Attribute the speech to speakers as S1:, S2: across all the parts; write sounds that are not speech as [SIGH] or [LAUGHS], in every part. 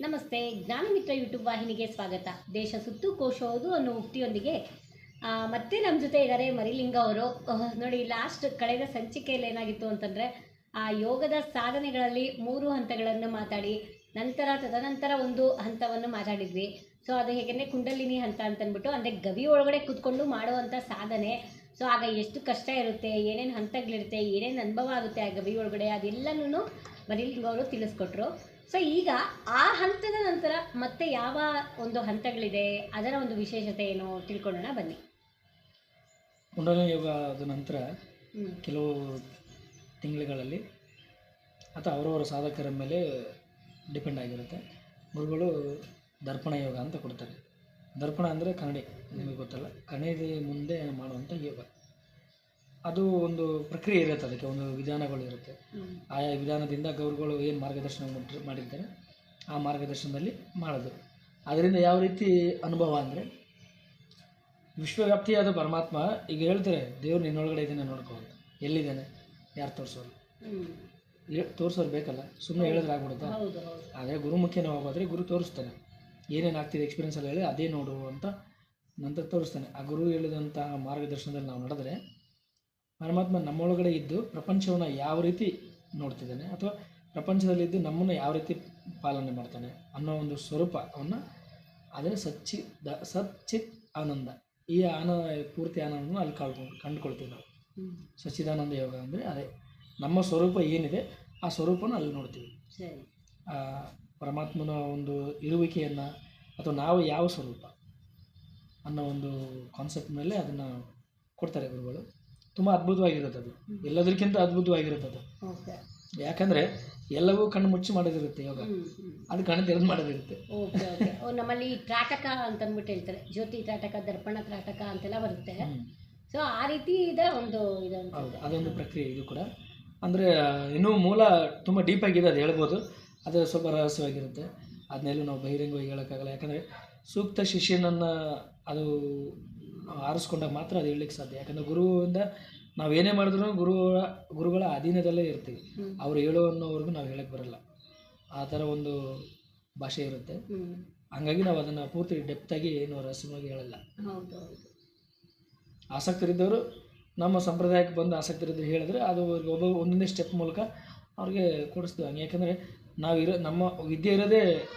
S1: ನಮಸ್ತೆ, ಜ್ಞಾನಮಿತ್ರ ಯೂಟ್ಯೂಬ್ ವಾಹಿನಿಗೆ ಸ್ವಾಗತ. ದೇಶ ಸುತ್ತು ಕೋಶ ಹೌದು ಅನ್ನೋ ಉಕ್ತಿಯೊಂದಿಗೆ ಮತ್ತೆ ನಮ್ಮ ಜೊತೆ ಇದ್ದಾರೆ ಮರಿಲಿಂಗ ಅವರು. ನೋಡಿ ಲಾಸ್ಟ್ ಕಳೆದ ಸಂಚಿಕೆಯಲ್ಲಿ ಏನಾಗಿತ್ತು ಅಂತಂದರೆ, ಆ ಯೋಗದ ಸಾಧನೆಗಳಲ್ಲಿ ಮೂರು ಹಂತಗಳನ್ನು ಮಾತಾಡಿ, ನಂತರ ತದನಂತರ ಒಂದು ಹಂತವನ್ನು ಮಾತಾಡಿದ್ವಿ. ಸೊ ಅದು ಹೇಗೆಂದರೆ ಕುಂಡಲಿನಿ ಹಂತ ಅಂತಂದ್ಬಿಟ್ಟು ಅಂದರೆ ಗವಿ ಒಳಗಡೆ ಕೂತ್ಕೊಂಡು ಮಾಡುವಂಥ ಸಾಧನೆ. ಸೊ ಆಗ ಎಷ್ಟು ಕಷ್ಟ ಇರುತ್ತೆ, ಏನೇನು ಹಂತಗಳಿರುತ್ತೆ, ಏನೇನು ಅನುಭವ ಆಗುತ್ತೆ ಆ ಗವಿ ಒಳಗಡೆ ಅದೆಲ್ಲನೂ ಮರಿಲಿಂಗ ಅವರು ತಿಳಿಸ್ಕೊಟ್ರು. ಸೊ ಈಗ ಆ ಹಂತದ ನಂತರ ಮತ್ತೆ ಯಾವ ಒಂದು ಹಂತಗಳಿದೆ? ಅದರ ಒಂದು ವಿಶೇಷತೆ ಏನು ತಿಳ್ಕೊಳ್ಳೋಣ? ಬನ್ನಿ.
S2: ಕುಂಡಲ ಯೋಗ ಆದ ನಂತರ ಕೆಲವು ತಿಂಗಳುಗಳಲ್ಲಿ ಅಥವಾ ಅವರವರ ಸಾಧಕರ ಮೇಲೆ ಡಿಪೆಂಡ್ ಆಗಿರುತ್ತೆ. ಗುರುಗಳು ದರ್ಪಣ ಯೋಗ ಅಂತ ಕೊಡ್ತಾರೆ. ದರ್ಪಣ ಅಂದರೆ ಕನ್ನಡಿ ನಿಮಗೆ ಗೊತ್ತಲ್ಲ? ಕನ್ನಡಿ ಮುಂದೆ ಮಾಡುವಂಥ ಯೋಗ. ಅದು ಒಂದು ಪ್ರಕ್ರಿಯೆ ಇರುತ್ತೆ ಅದಕ್ಕೆ ಒಂದು ವಿಧಾನಗಳು ಇರುತ್ತೆ. ಆಯಾ ವಿಧಾನದಿಂದ ಗೌರುಗಳು ಏನು ಮಾರ್ಗದರ್ಶನ ಮಾಡಿ ಮಾಡಿರ್ತಾರೆ ಆ ಮಾರ್ಗದರ್ಶನದಲ್ಲಿ ಮಾಡೋದು. ಅದರಿಂದ ಯಾವ ರೀತಿ ಅನುಭವ ಅಂದರೆ ವಿಶ್ವವ್ಯಾಪ್ತಿಯಾದ ಪರಮಾತ್ಮ ಈಗ ಹೇಳ್ತಾರೆ ದೇವ್ರು ನಿನ್ನೊಳಗಡೆ ಇದನ್ನು ನೋಡ್ಕೋ ಅಂತ. ಎಲ್ಲಿದ್ದಾನೆ? ಯಾರು ತೋರಿಸೋರು? ತೋರಿಸೋರು ಬೇಕಲ್ಲ ಸುಮ್ಮನೆ ಹೇಳಿದ್ರೆ ಆಗ್ಬಿಡುತ್ತಾ?
S1: ಅದೇ ಗುರುಮುಖಿ
S2: ಆದರೆ ಗುರುಮುಖಿಯನ್ನು ಹೋಗೋದ್ರೆ ಗುರು ತೋರಿಸ್ತಾನೆ. ಏನೇನು ಆಗ್ತಿದೆ ಎಕ್ಸ್ಪೀರಿಯನ್ಸ್ ಅಲ್ಲಿ ಹೇಳಿ ಅದೇ ನೋಡು ಅಂತ ನಂತರ ತೋರಿಸ್ತಾನೆ. ಆ ಗುರು ಹೇಳಿದಂತಹ ಮಾರ್ಗದರ್ಶನದಲ್ಲಿ ನಾವು ನಡೆದ್ರೆ ಪರಮಾತ್ಮ ನಮ್ಮೊಳಗಡೆ ಇದ್ದು ಪ್ರಪಂಚವನ್ನು ಯಾವ ರೀತಿ ನೋಡ್ತಿದ್ದಾನೆ ಅಥವಾ ಪ್ರಪಂಚದಲ್ಲಿದ್ದು ನಮ್ಮನ್ನು ಯಾವ ರೀತಿ ಪಾಲನೆ ಮಾಡ್ತಾನೆ ಅನ್ನೋ ಒಂದು ಸ್ವರೂಪವನ್ನು ಅದೇ ಸಚ್ಚಿ ದ ಸಚ್ಚಿತ್ ಆನಂದ ಈ ಆನಂದ ಪೂರ್ತಿ ಆನಂದವನ್ನು ಅಲ್ಲಿ ಕಳ್ಕೊಂಡು ಕಂಡುಕೊಳ್ತೀವಿ ನಾವು. ಸಚ್ಚಿದಾನಂದ ಯೋಗ ಅಂದರೆ ಅದೇ. ನಮ್ಮ ಸ್ವರೂಪ ಏನಿದೆ ಆ ಸ್ವರೂಪನ ಅಲ್ಲಿ ನೋಡ್ತೀವಿ. ಆ ಪರಮಾತ್ಮನ ಒಂದು ಇರುವಿಕೆಯನ್ನು ಅಥವಾ ನಾವು ಯಾವ ಸ್ವರೂಪ ಅನ್ನೋ ಒಂದು ಕಾನ್ಸೆಪ್ಟ್ ಮೇಲೆ ಅದನ್ನು ಕೊಡ್ತಾರೆ ಗುರುಗಳು. ತುಂಬ ಅದ್ಭುತವಾಗಿರುತ್ತೆ ಅದು ಎಲ್ಲದಕ್ಕಿಂತ ಅದ್ಭುತವಾಗಿರುತ್ತೆ ಅದು
S1: ಓಕೆ.
S2: ಯಾಕಂದರೆ ಎಲ್ಲವೂ ಕಣ್ಣು ಮುಚ್ಚಿ ಮಾಡೋದಿರುತ್ತೆ ಯೋಗ ಅದು ಕಣ್ಣು ತೆರೆದು ಮಾಡೋದಿರುತ್ತೆ.
S1: Okay okay. ಓ ನಮ್ಮಲ್ಲಿ ತ್ರಾಟಕ ಅಂತಂದ್ಬಿಟ್ಟು ಹೇಳ್ತಾರೆ. ಜ್ಯೋತಿ ತ್ರಾಟಕ ದರ್ಪಣ ತ್ರಾಟಕ ಅಂತೆಲ್ಲ ಬರುತ್ತೆ. ಸೊ ಆ ರೀತಿ ಇದೆ ಒಂದು ಇದು ಅಂತ.
S2: ಹೌದು ಅದೊಂದು ಪ್ರಕ್ರಿಯೆ ಇದು ಕೂಡ. ಅಂದರೆ ಇನ್ನೂ ಮೂಲ ತುಂಬ ಡೀಪಾಗಿದೆ ಅದು ಹೇಳ್ಬೋದು. ಅದು ಸ್ವಲ್ಪ ರಹಸ್ಯವಾಗಿರುತ್ತೆ. ಅದನ್ನೆಲ್ಲೂ ನಾವು ಬಹಿರಂಗವಾಗಿ ಹೇಳೋಕ್ಕಾಗಲ್ಲ. ಯಾಕಂದರೆ ಸೂಕ್ತ ಶಿಷ್ಯನನ್ನು ಅದು ಆರಿಸ್ಕೊಂಡಾಗ ಮಾತ್ರ ಅದು ಹೇಳಲಿಕ್ಕೆ ಸಾಧ್ಯ. ಯಾಕಂದರೆ ಗುರುವಿಂದ ನಾವು ಏನೇ ಮಾಡಿದ್ರು ಗುರುಗಳ ಗುರುಗಳ ಅಧೀನದಲ್ಲೇ ಇರ್ತೀವಿ. ಅವ್ರು ಹೇಳೋ ಅನ್ನೋವರೆಗೂ ನಾವು ಹೇಳಕ್ಕೆ ಬರಲ್ಲ. ಆ ಥರ ಒಂದು ಭಾಷೆ ಇರುತ್ತೆ. ಹಂಗಾಗಿ ನಾವು ಅದನ್ನು ಪೂರ್ತಿ ಡೆಪ್ತಾಗಿ ಏನು ರಹಸ್ಯವಾಗಿ ಹೇಳಲ್ಲ. ಆಸಕ್ತರಿದ್ದವರು ನಮ್ಮ ಸಂಪ್ರದಾಯಕ್ಕೆ ಬಂದು ಆಸಕ್ತರಿದ್ದು ಹೇಳಿದ್ರೆ ಅದು ಒಬ್ಬ ಒಂದೊಂದೇ ಸ್ಟೆಪ್ ಮೂಲಕ ಅವ್ರಿಗೆ ಕೊಡಿಸ್ತೀವಿ. ಹಂಗೆ ಯಾಕಂದರೆ ನಾವಿರೋ ನಮ್ಮ ವಿದ್ಯೆ ಇರೋದೇ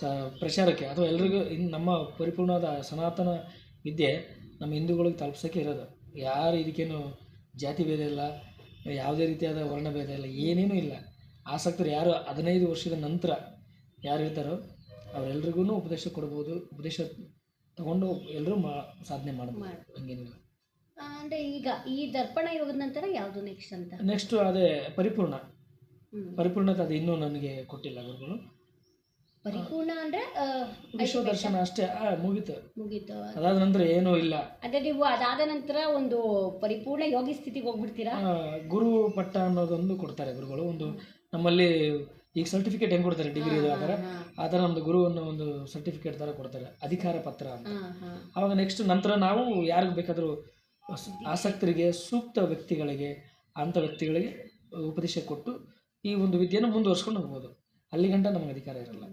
S2: ಸ ಪ್ರಚಾರಕ್ಕೆ ಅಥವಾ ಎಲ್ರಿಗೂ ಇನ್ನು ನಮ್ಮ ಪರಿಪೂರ್ಣವಾದ ಸನಾತನ ವಿದ್ಯೆ. ನಮ್ಮ ಹಿಂದೂಗಳಿಗೆ ತಲುಪ್ಸೋಕ್ಕೆ ಇರೋದು. ಯಾರು ಇದಕ್ಕೇನು ಜಾತಿ ಭೇದ ಇಲ್ಲ ಯಾವುದೇ ರೀತಿಯಾದ ವರ್ಣ ಭೇದ ಇಲ್ಲ ಏನೇನೂ ಇಲ್ಲ. ಆಸಕ್ತರು ಯಾರು ಹದಿನೈದು ವರ್ಷದ ನಂತರ ಯಾರು ಇರ್ತಾರೋ ಅವರೆಲ್ರಿಗೂ ಉಪದೇಶ ಕೊಡ್ಬೋದು ಉಪದೇಶ ತಗೊಂಡು ಎಲ್ಲರೂ ಮಾ ಸಾಧನೆ ಮಾಡ್ಬೋದು.
S1: ಮಾಡ್-
S2: ಹಂಗೇನಿಲ್ಲ.
S1: ಅಂದರೆ ಈಗ ಈ ದರ್ಪಣ ಯೋಗದ ನಂತರ ಯಾವುದು ನೆಕ್ಸ್ಟ್ ಅಂತ?
S2: ನೆಕ್ಸ್ಟ್ ಅದೇ ಪರಿಪೂರ್ಣ. ಪರಿಪೂರ್ಣತೆ ಅದು ಇನ್ನೂ ನನಗೆ ಕೊಟ್ಟಿಲ್ಲ ಗುರುಗಳು.
S1: ಪರಿಪೂರ್ಣ ಅಂದ್ರೆ ಆ,
S2: ವಿಶ್ವ ದರ್ಶನ ಅಷ್ಟೇ. ಮುಗಿತು.
S1: ಮುಗೀತು.
S2: ಅದಾದ ನಂತರ ಏನೂ ಇಲ್ಲ.
S1: ಅದೇ ನೀವು ಅದಾದ ನಂತರ ಒಂದು ಪರಿಪೂರ್ಣ ಯೋಗಿ ಸ್ಥಿತಿಗೆ ಹೋಗ್ಬಿಡ್ತೀರಾ?
S2: ಗುರು ಪಟ್ಟ ಅನ್ನೋದೊಂದು ಕೊಡ್ತಾರೆ ಗುರುಗಳು. ಒಂದು ನಮ್ಮಲ್ಲಿ ಈಗ ಸರ್ಟಿಫಿಕೇಟ್ ಹೆಂಗೆ ಕೊಡ್ತಾರೆ? ಡಿಗ್ರಿ ಆ ಥರ
S1: ನಮ್ದು
S2: ಆ ಥರ ನಮ್ಮದು ಗುರು ಅನ್ನೋ ಒಂದು ಸರ್ಟಿಫಿಕೇಟ್ ಥರ ಕೊಡ್ತಾರೆ. ಅಧಿಕಾರ ಪತ್ರ ಅಂತ. ಆವಾಗ ನೆಕ್ಸ್ಟ್ ನಂತರ ನಾವು ಯಾರಿಗೆ ಬೇಕಾದರೂ ಆಸಕ್ತರಿಗೆ ಸೂಕ್ತ ವ್ಯಕ್ತಿಗಳಿಗೆ ಅಂಥ ವ್ಯಕ್ತಿಗಳಿಗೆ ಉಪದೇಶ ಕೊಟ್ಟು ಈ ಒಂದು ವಿದ್ಯೆಯನ್ನು ಮುಂದುವರ್ಸ್ಕೊಂಡು ಹೋಗ್ಬೋದು. ಅಲ್ಲಿ ಗಂಟ ನಮಗೆ ಅಧಿಕಾರ ಇರಲ್ಲ.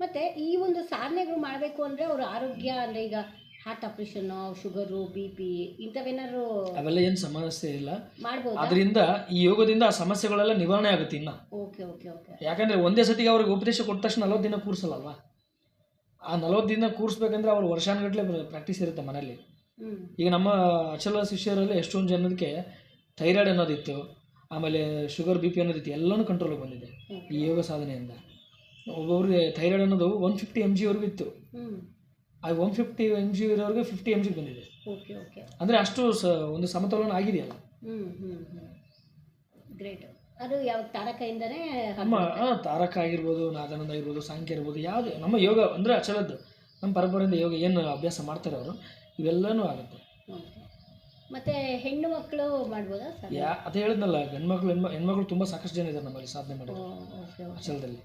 S1: ಮತ್ತೆ ಈ ಒಂದು ಸಾಧನೆಗಳು ಮಾಡಬೇಕು ಅಂದ್ರೆ ಅವ್ರ ಆರೋಗ್ಯ ಅಂದ್ರೆ ಈಗ heart operation sugar B P ಇಂಥವೇನಾದ್ರು
S2: ಅವೆಲ್ಲ ಏನು ಸಮಸ್ಯೆ ಇಲ್ಲ.
S1: ಮಾಡ್ಬೋದು?
S2: ಅದರಿಂದ ಈ ಯೋಗದಿಂದ ಆ ಸಮಸ್ಯೆಗಳೆಲ್ಲ ನಿವಾರಣೆ ಆಗುತ್ತೆ ಇನ್ನ.
S1: Okay okay okay.
S2: ಯಾಕಂದ್ರೆ ಒಂದೇ ಸತಿಗೆ ಅವ್ರಿಗೆ ಉಪದೇಶ ಕೊಟ್ಟ ತಕ್ಷಣ ನಲವತ್ತು ದಿನ ಕೂರಿಸಲ್ಲಲ್ವಾ ಆ ನಲವತ್ತು ದಿನ ಕೂರಿಸ್ಬೇಕಂದ್ರೆ ಅವ್ರು ವರ್ಷಾನುಗಟ್ಟಲೆ ಪ್ರಾಕ್ಟೀಸ್ ಇರುತ್ತೆ ಮನೇಲಿ ಈಗ ನಮ್ಮ ಅಚಲ ಶಿಷ್ಯರಲ್ಲಿ ಎಷ್ಟೊಂದು ಜನಕ್ಕೆ ಥೈರಾಯ್ಡ್ ಅನ್ನೋದಿತ್ತು ಆಮೇಲೆ ಶುಗರ್ ಬಿ ಪಿ ಅನ್ನೋದಿತ್ತು ಎಲ್ಲನೂ ಕಂಟ್ರೋಲಿಗೆ ಬಂದಿದೆ ಈ ಯೋಗ ಸಾಧನೆಯಿಂದ. ಒಬ್ಬೊಬ್ರಿಗೆ ಥೈರಾಯ್ಡ್ ಅನ್ನೋದು ಒನ್ ಫಿಫ್ಟಿ ಎಂ ಜಿವರೆಗೂ ಇತ್ತು. ಆ ಒನ್ ಫಿಫ್ಟಿ ಎಂ ಜಿ ಇರೋರಿಗೆ ಫಿಫ್ಟಿ ಎಂ ಜಿ ಬಂದಿದೆ.
S1: ಓಕೆ ಓಕೆ
S2: ಅಂದರೆ ಅಷ್ಟು ಸ ಒಂದು ಸಮತೋಲನ ಆಗಿದೆಯಲ್ಲ
S1: ಗ್ರೇಟ್ ಅದು ಯಾವ
S2: ನಮ್ಮ ತಾರಕ ಆಗಿರ್ಬೋದು ನಾದಾನಂದ ಆಗಿರ್ಬೋದು ಸಾಂಖ್ಯ ಇರ್ಬೋದು ಯಾವುದು ನಮ್ಮ ಯೋಗ ಅಂದರೆ ಅಚಲದ್ದು. ನಮ್ಮ ಪರಂಪರೆಯಿಂದ ಯೋಗ ಏನು ಅಭ್ಯಾಸ ಮಾಡ್ತಾರೆ ಅವರು ಇವೆಲ್ಲನೂ ಆಗುತ್ತೆ.
S1: ಮತ್ತೆ ಹೆಣ್ಣು ಮಕ್ಕಳು ಮಾಡ್ಬೋದಾ
S2: ಯಾ ಅದು ಹೇಳಿದ್ನಲ್ಲ ಗಂಡ್ಮಕ್ಳು ಮಕ್ಕಳು ಹೆಣ್ಮಕ್ಳು ತುಂಬ ಸಾಕಷ್ಟು ಜನ ಇದ್ದಾರೆ ನಮ್ಮಲ್ಲಿ ಸಾಧನೆ
S1: ಮಾಡೋದು
S2: ಅಚಲದಲ್ಲಿ.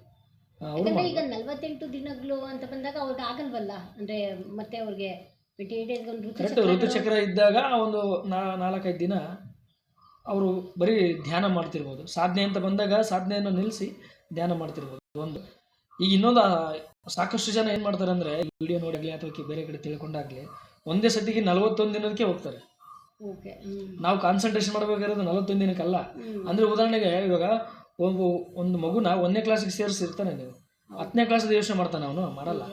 S1: ಯಾಕಂದ್ರೆ ಈಗ ನಲ್ವತ್ತೆಂಟು ದಿನಗಳು ಅಂತ ಬಂದಾಗ ಅವ್ರಿಗೆ ಆಗಲ್ವಲ್ಲ? ಅಂದ್ರೆ ಮತ್ತೆ ಅವ್ರಿಗೆ
S2: ಕರೆಕ್ಟ್ ಋತುಚಕ್ರ ಇದ್ದಾಗ ಒಂದು ನಾಲ್ಕೈದು ದಿನ ಅವರು ಬರೀ ಧ್ಯಾನ ಮಾಡ್ತಿರ್ಬೋದು. ಸಾಧನೆ ಅಂತ ಬಂದಾಗ ಸಾಧನೆಯನ್ನು ನಿಲ್ಲಿಸಿ ಧ್ಯಾನ ಮಾಡ್ತಿರ್ಬೋದು. ಒಂದು. ಈಗ ಇನ್ನೊಂದು ಸಾಕಷ್ಟು ಜನ ಏನು ಮಾಡ್ತಾರೆ ಅಂದರೆ ವಿಡಿಯೋ ನೋಡಾಗಲಿ ಅಥವಾ ಬೇರೆ ಕಡೆ ತಿಳ್ಕೊಂಡಾಗಲಿ ಒಂದೇ ಸತಿಗೆ ನಲವತ್ತೊಂದು ದಿನಕ್ಕೆ ಹೋಗ್ತಾರೆ. ನಾವು ಕಾನ್ಸಂಟ್ರೇಷನ್ ಮಾಡಬೇಕಾಗಿರೋದು ನಲವತ್ತೊಂದು ದಿನಕ್ಕಲ್ಲ. ಅಂದರೆ ಉದಾಹರಣೆಗೆ ಇವಾಗ ಒಂದು ಒಂದು ಮಗುನ ಒಂದನೇ ಕ್ಲಾಸಿಗೆ ಸೇರಿಸಿರ್ತಾನೆ ನೀವು ಹತ್ತನೇ ಕ್ಲಾಸ್ ಯೋಚನೆ ಮಾಡ್ತಾನೆ ಅವನು ಮಾಡಲ್ಲ.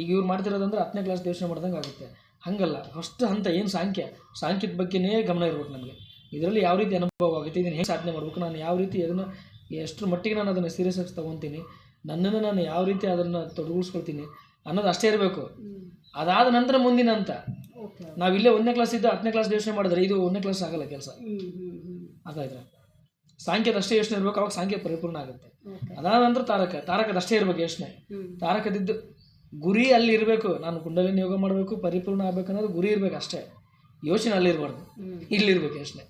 S2: ಈಗ ಇವ್ರು ಮಾಡ್ತಿರೋದಂದ್ರೆ ಹತ್ತನೇ ಕ್ಲಾಸ್ ಯೋಚನೆ ಮಾಡ್ದಂಗೆ ಆಗುತ್ತೆ. ಹಂಗಲ್ಲ ಫಸ್ಟ್ ಹಂತ ಏನು ಸಾಂಖ್ಯ? ಸಾಂಖ್ಯದ ಬಗ್ಗೆನೇ ಗಮನ ಇರ್ಬೇಕು ನಮಗೆ. ಇದರಲ್ಲಿ ಯಾವ ರೀತಿ ಅನುಭವ ಆಗುತ್ತೆ ಇದನ್ನು ಹೇಗೆ ಸಾಧನೆ ಮಾಡಬೇಕು ನಾನು ಯಾವ ರೀತಿ ಅದನ್ನು ಎಷ್ಟರ ಮಟ್ಟಿಗೆ ನಾನು ಅದನ್ನು ಸೀರಿಯಸ್ ಆಗಿ ತೊಗೊತೀನಿ ನನ್ನನ್ನು ನಾನು ಯಾವ ರೀತಿ ಅದನ್ನು ತೊಡಗಿಸ್ಕೊಳ್ತೀನಿ ಅನ್ನೋದು ಅಷ್ಟೇ ಇರಬೇಕು. ಅದಾದ ನಂತರ ಮುಂದಿನ ಅಂತ ನಾವಿಲ್ಲೇ ಒಂದನೇ ಕ್ಲಾಸ್ ಇದ್ದು ಹತ್ತನೇ ಕ್ಲಾಸ್ ಯೋಚನೆ ಮಾಡಿದ್ರೆ ಇದು ಒಂದನೇ ಕ್ಲಾಸ್ ಆಗಲ್ಲ ಕೆಲಸ. ಅದಾಯ್ತು? ಸಾಂಖ್ಯದ ಅಷ್ಟೇ ಯೋಚನೆ ಇರಬೇಕು ಅವಾಗ ಸಾಂಖ್ಯ ಪರಿಪೂರ್ಣ ಆಗುತ್ತೆ. ಅದಾದ ನಂತರ ತಾರಕ ತಾರಕದ ಅಷ್ಟೇ ಇರಬೇಕು ಯೋಚನೆ. ತಾರಕದಿದ್ದು ಗುರಿ ಅಲ್ಲಿ ಇರಬೇಕು ನಾನು ಕುಂಡಲಿನ ಯೋಗ ಮಾಡಬೇಕು ಪರಿಪೂರ್ಣ ಆಗಬೇಕು ಅನ್ನೋದು ಗುರಿ ಇರಬೇಕು ಅಷ್ಟೇ. ಯೋಚನೆ ಅಲ್ಲಿ ಇರಬಾರ್ದು.
S1: ಇಲ್ಲಿ
S2: ಇಲ್ಲಿರ್ಬೇಕು ಯೋಚನೆ.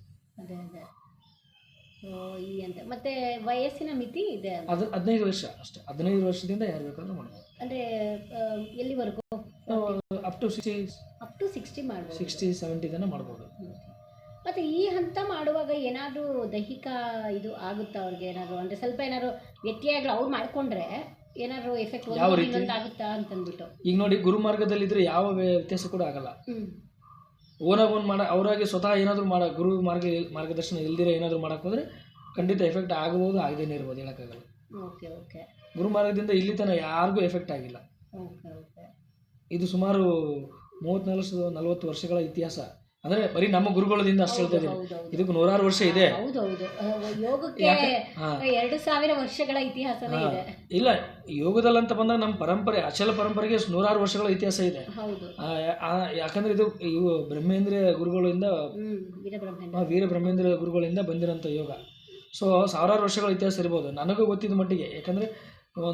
S1: ಮತ್ತೆ ವಯಸ್ಸಿನ ಮಿತಿ ಇದೆ
S2: ಅದು ಹದಿನೈದು ವರ್ಷ ಅಷ್ಟೇ. ಹದಿನೈದು ವರ್ಷದಿಂದ ಯಾರು ಬೇಕಾದ್ರೂ ಮಾಡ್ಬೋದು.
S1: ಅಂದ್ರೆ ಎಲ್ಲಿವರೆಗೂ?
S2: Up to sixty
S1: up to sixty ಮಾಡ್ಬೋದು.
S2: ಸಿಕ್ಸ್ಟಿ ಸೆವೆಂಟಿ ತನಕ ಮಾಡ್ಬೋದು.
S1: ಮತ್ತೆ ಈ ಹಂತ ಮಾಡುವಾಗ ಏನಾದರೂ ದೈಹಿಕ ಇದು ಆಗುತ್ತಾ ಅವ್ರಿಗೆ ಏನಾದ್ರು? ಅಂದರೆ ಸ್ವಲ್ಪ ಏನಾದ್ರು ವ್ಯತ್ಯಯಗಳು ಅವ್ರು ಮಾಡಿಕೊಂಡ್ರೆ ಏನಾದ್ರೂ ಎಫೆಕ್ಟ್
S2: ಯಾವ ರೀತಿ?
S1: ಇನ್ನೊಂದು ಆಗುತ್ತಾ ಅಂತಂದ್ಬಿಟ್ಟು.
S2: ಈಗ ನೋಡಿ ಗುರು ಮಾರ್ಗದಲ್ಲಿದ್ದರೆ ಯಾವ ವ್ಯತ್ಯಾಸ ಕೂಡ ಆಗಲ್ಲ.
S1: ಹ್ಮ್.
S2: ಓನಾಗ ಒಂದು ಮಾಡ ಅವರಾಗಿ ಸ್ವತಃ ಏನಾದರೂ ಮಾಡ ಗುರು ಮಾರ್ಗ ಮಾರ್ಗದರ್ಶನ ಇಲ್ದಿರ ಏನಾದರೂ ಮಾಡಕ್ಕೆ ಹೋದರೆ ಖಂಡಿತ ಎಫೆಕ್ಟ್ ಆಗಬಹುದು ಆಗದೇನೆ ಇರ್ಬೋದು ಹೇಳೋಕ್ಕಾಗಲ್ಲ
S1: ಓಕೆ ಓಕೆ.
S2: ಗುರು ಮಾರ್ಗದಿಂದ ಇಲ್ಲಿ ತನಕ ಯಾರಿಗೂ ಎಫೆಕ್ಟ್ ಆಗಿಲ್ಲ.
S1: Okay okay.
S2: ಇದು ಸುಮಾರು ಮೂವತ್ತ್ನಾಲ್ಕು ನಲವತ್ತು ವರ್ಷಗಳ ಇತಿಹಾಸ. ಅಂದರೆ ಬರೀ ನಮ್ಮ ಗುರುಗಳಿಂದ ಅಷ್ಟು ಹೇಳ್ತಾ ಇದ್ದೀನಿ. ಇದಕ್ಕೆ ನೂರಾರು ವರ್ಷ ಇದೆ.
S1: ಹೌದೌದು ಯೋಗಕ್ಕೆ. ಎರಡು ಸಾವಿರ ವರ್ಷಗಳ ಇತಿಹಾಸನೇ ಇದೆ.
S2: ಇಲ್ಲ ಯೋಗದಲ್ಲಂತ ಬಂದಾಗ ನಮ್ಮ ಪರಂಪರೆ ಅಚಲ ಪರಂಪರೆಗೆ ನೂರಾರು ವರ್ಷಗಳ ಇತಿಹಾಸ ಇದೆ. ಯಾಕಂದ್ರೆ ಇದು ಇವು ಬ್ರಹ್ಮೇಂದ್ರಿಯ ಗುರುಗಳಿಂದ ವೀರ ಬ್ರಹ್ಮೇಂದ್ರ ಗುರುಗಳಿಂದ ಬಂದಿರೋಂಥ ಯೋಗ. ಸೊ ಸಾವಿರಾರು ವರ್ಷಗಳ ಇತಿಹಾಸ ಇರ್ಬೋದು. ನನಗೂ ಗೊತ್ತಿದ್ದ ಮಟ್ಟಿಗೆ. ಯಾಕಂದರೆ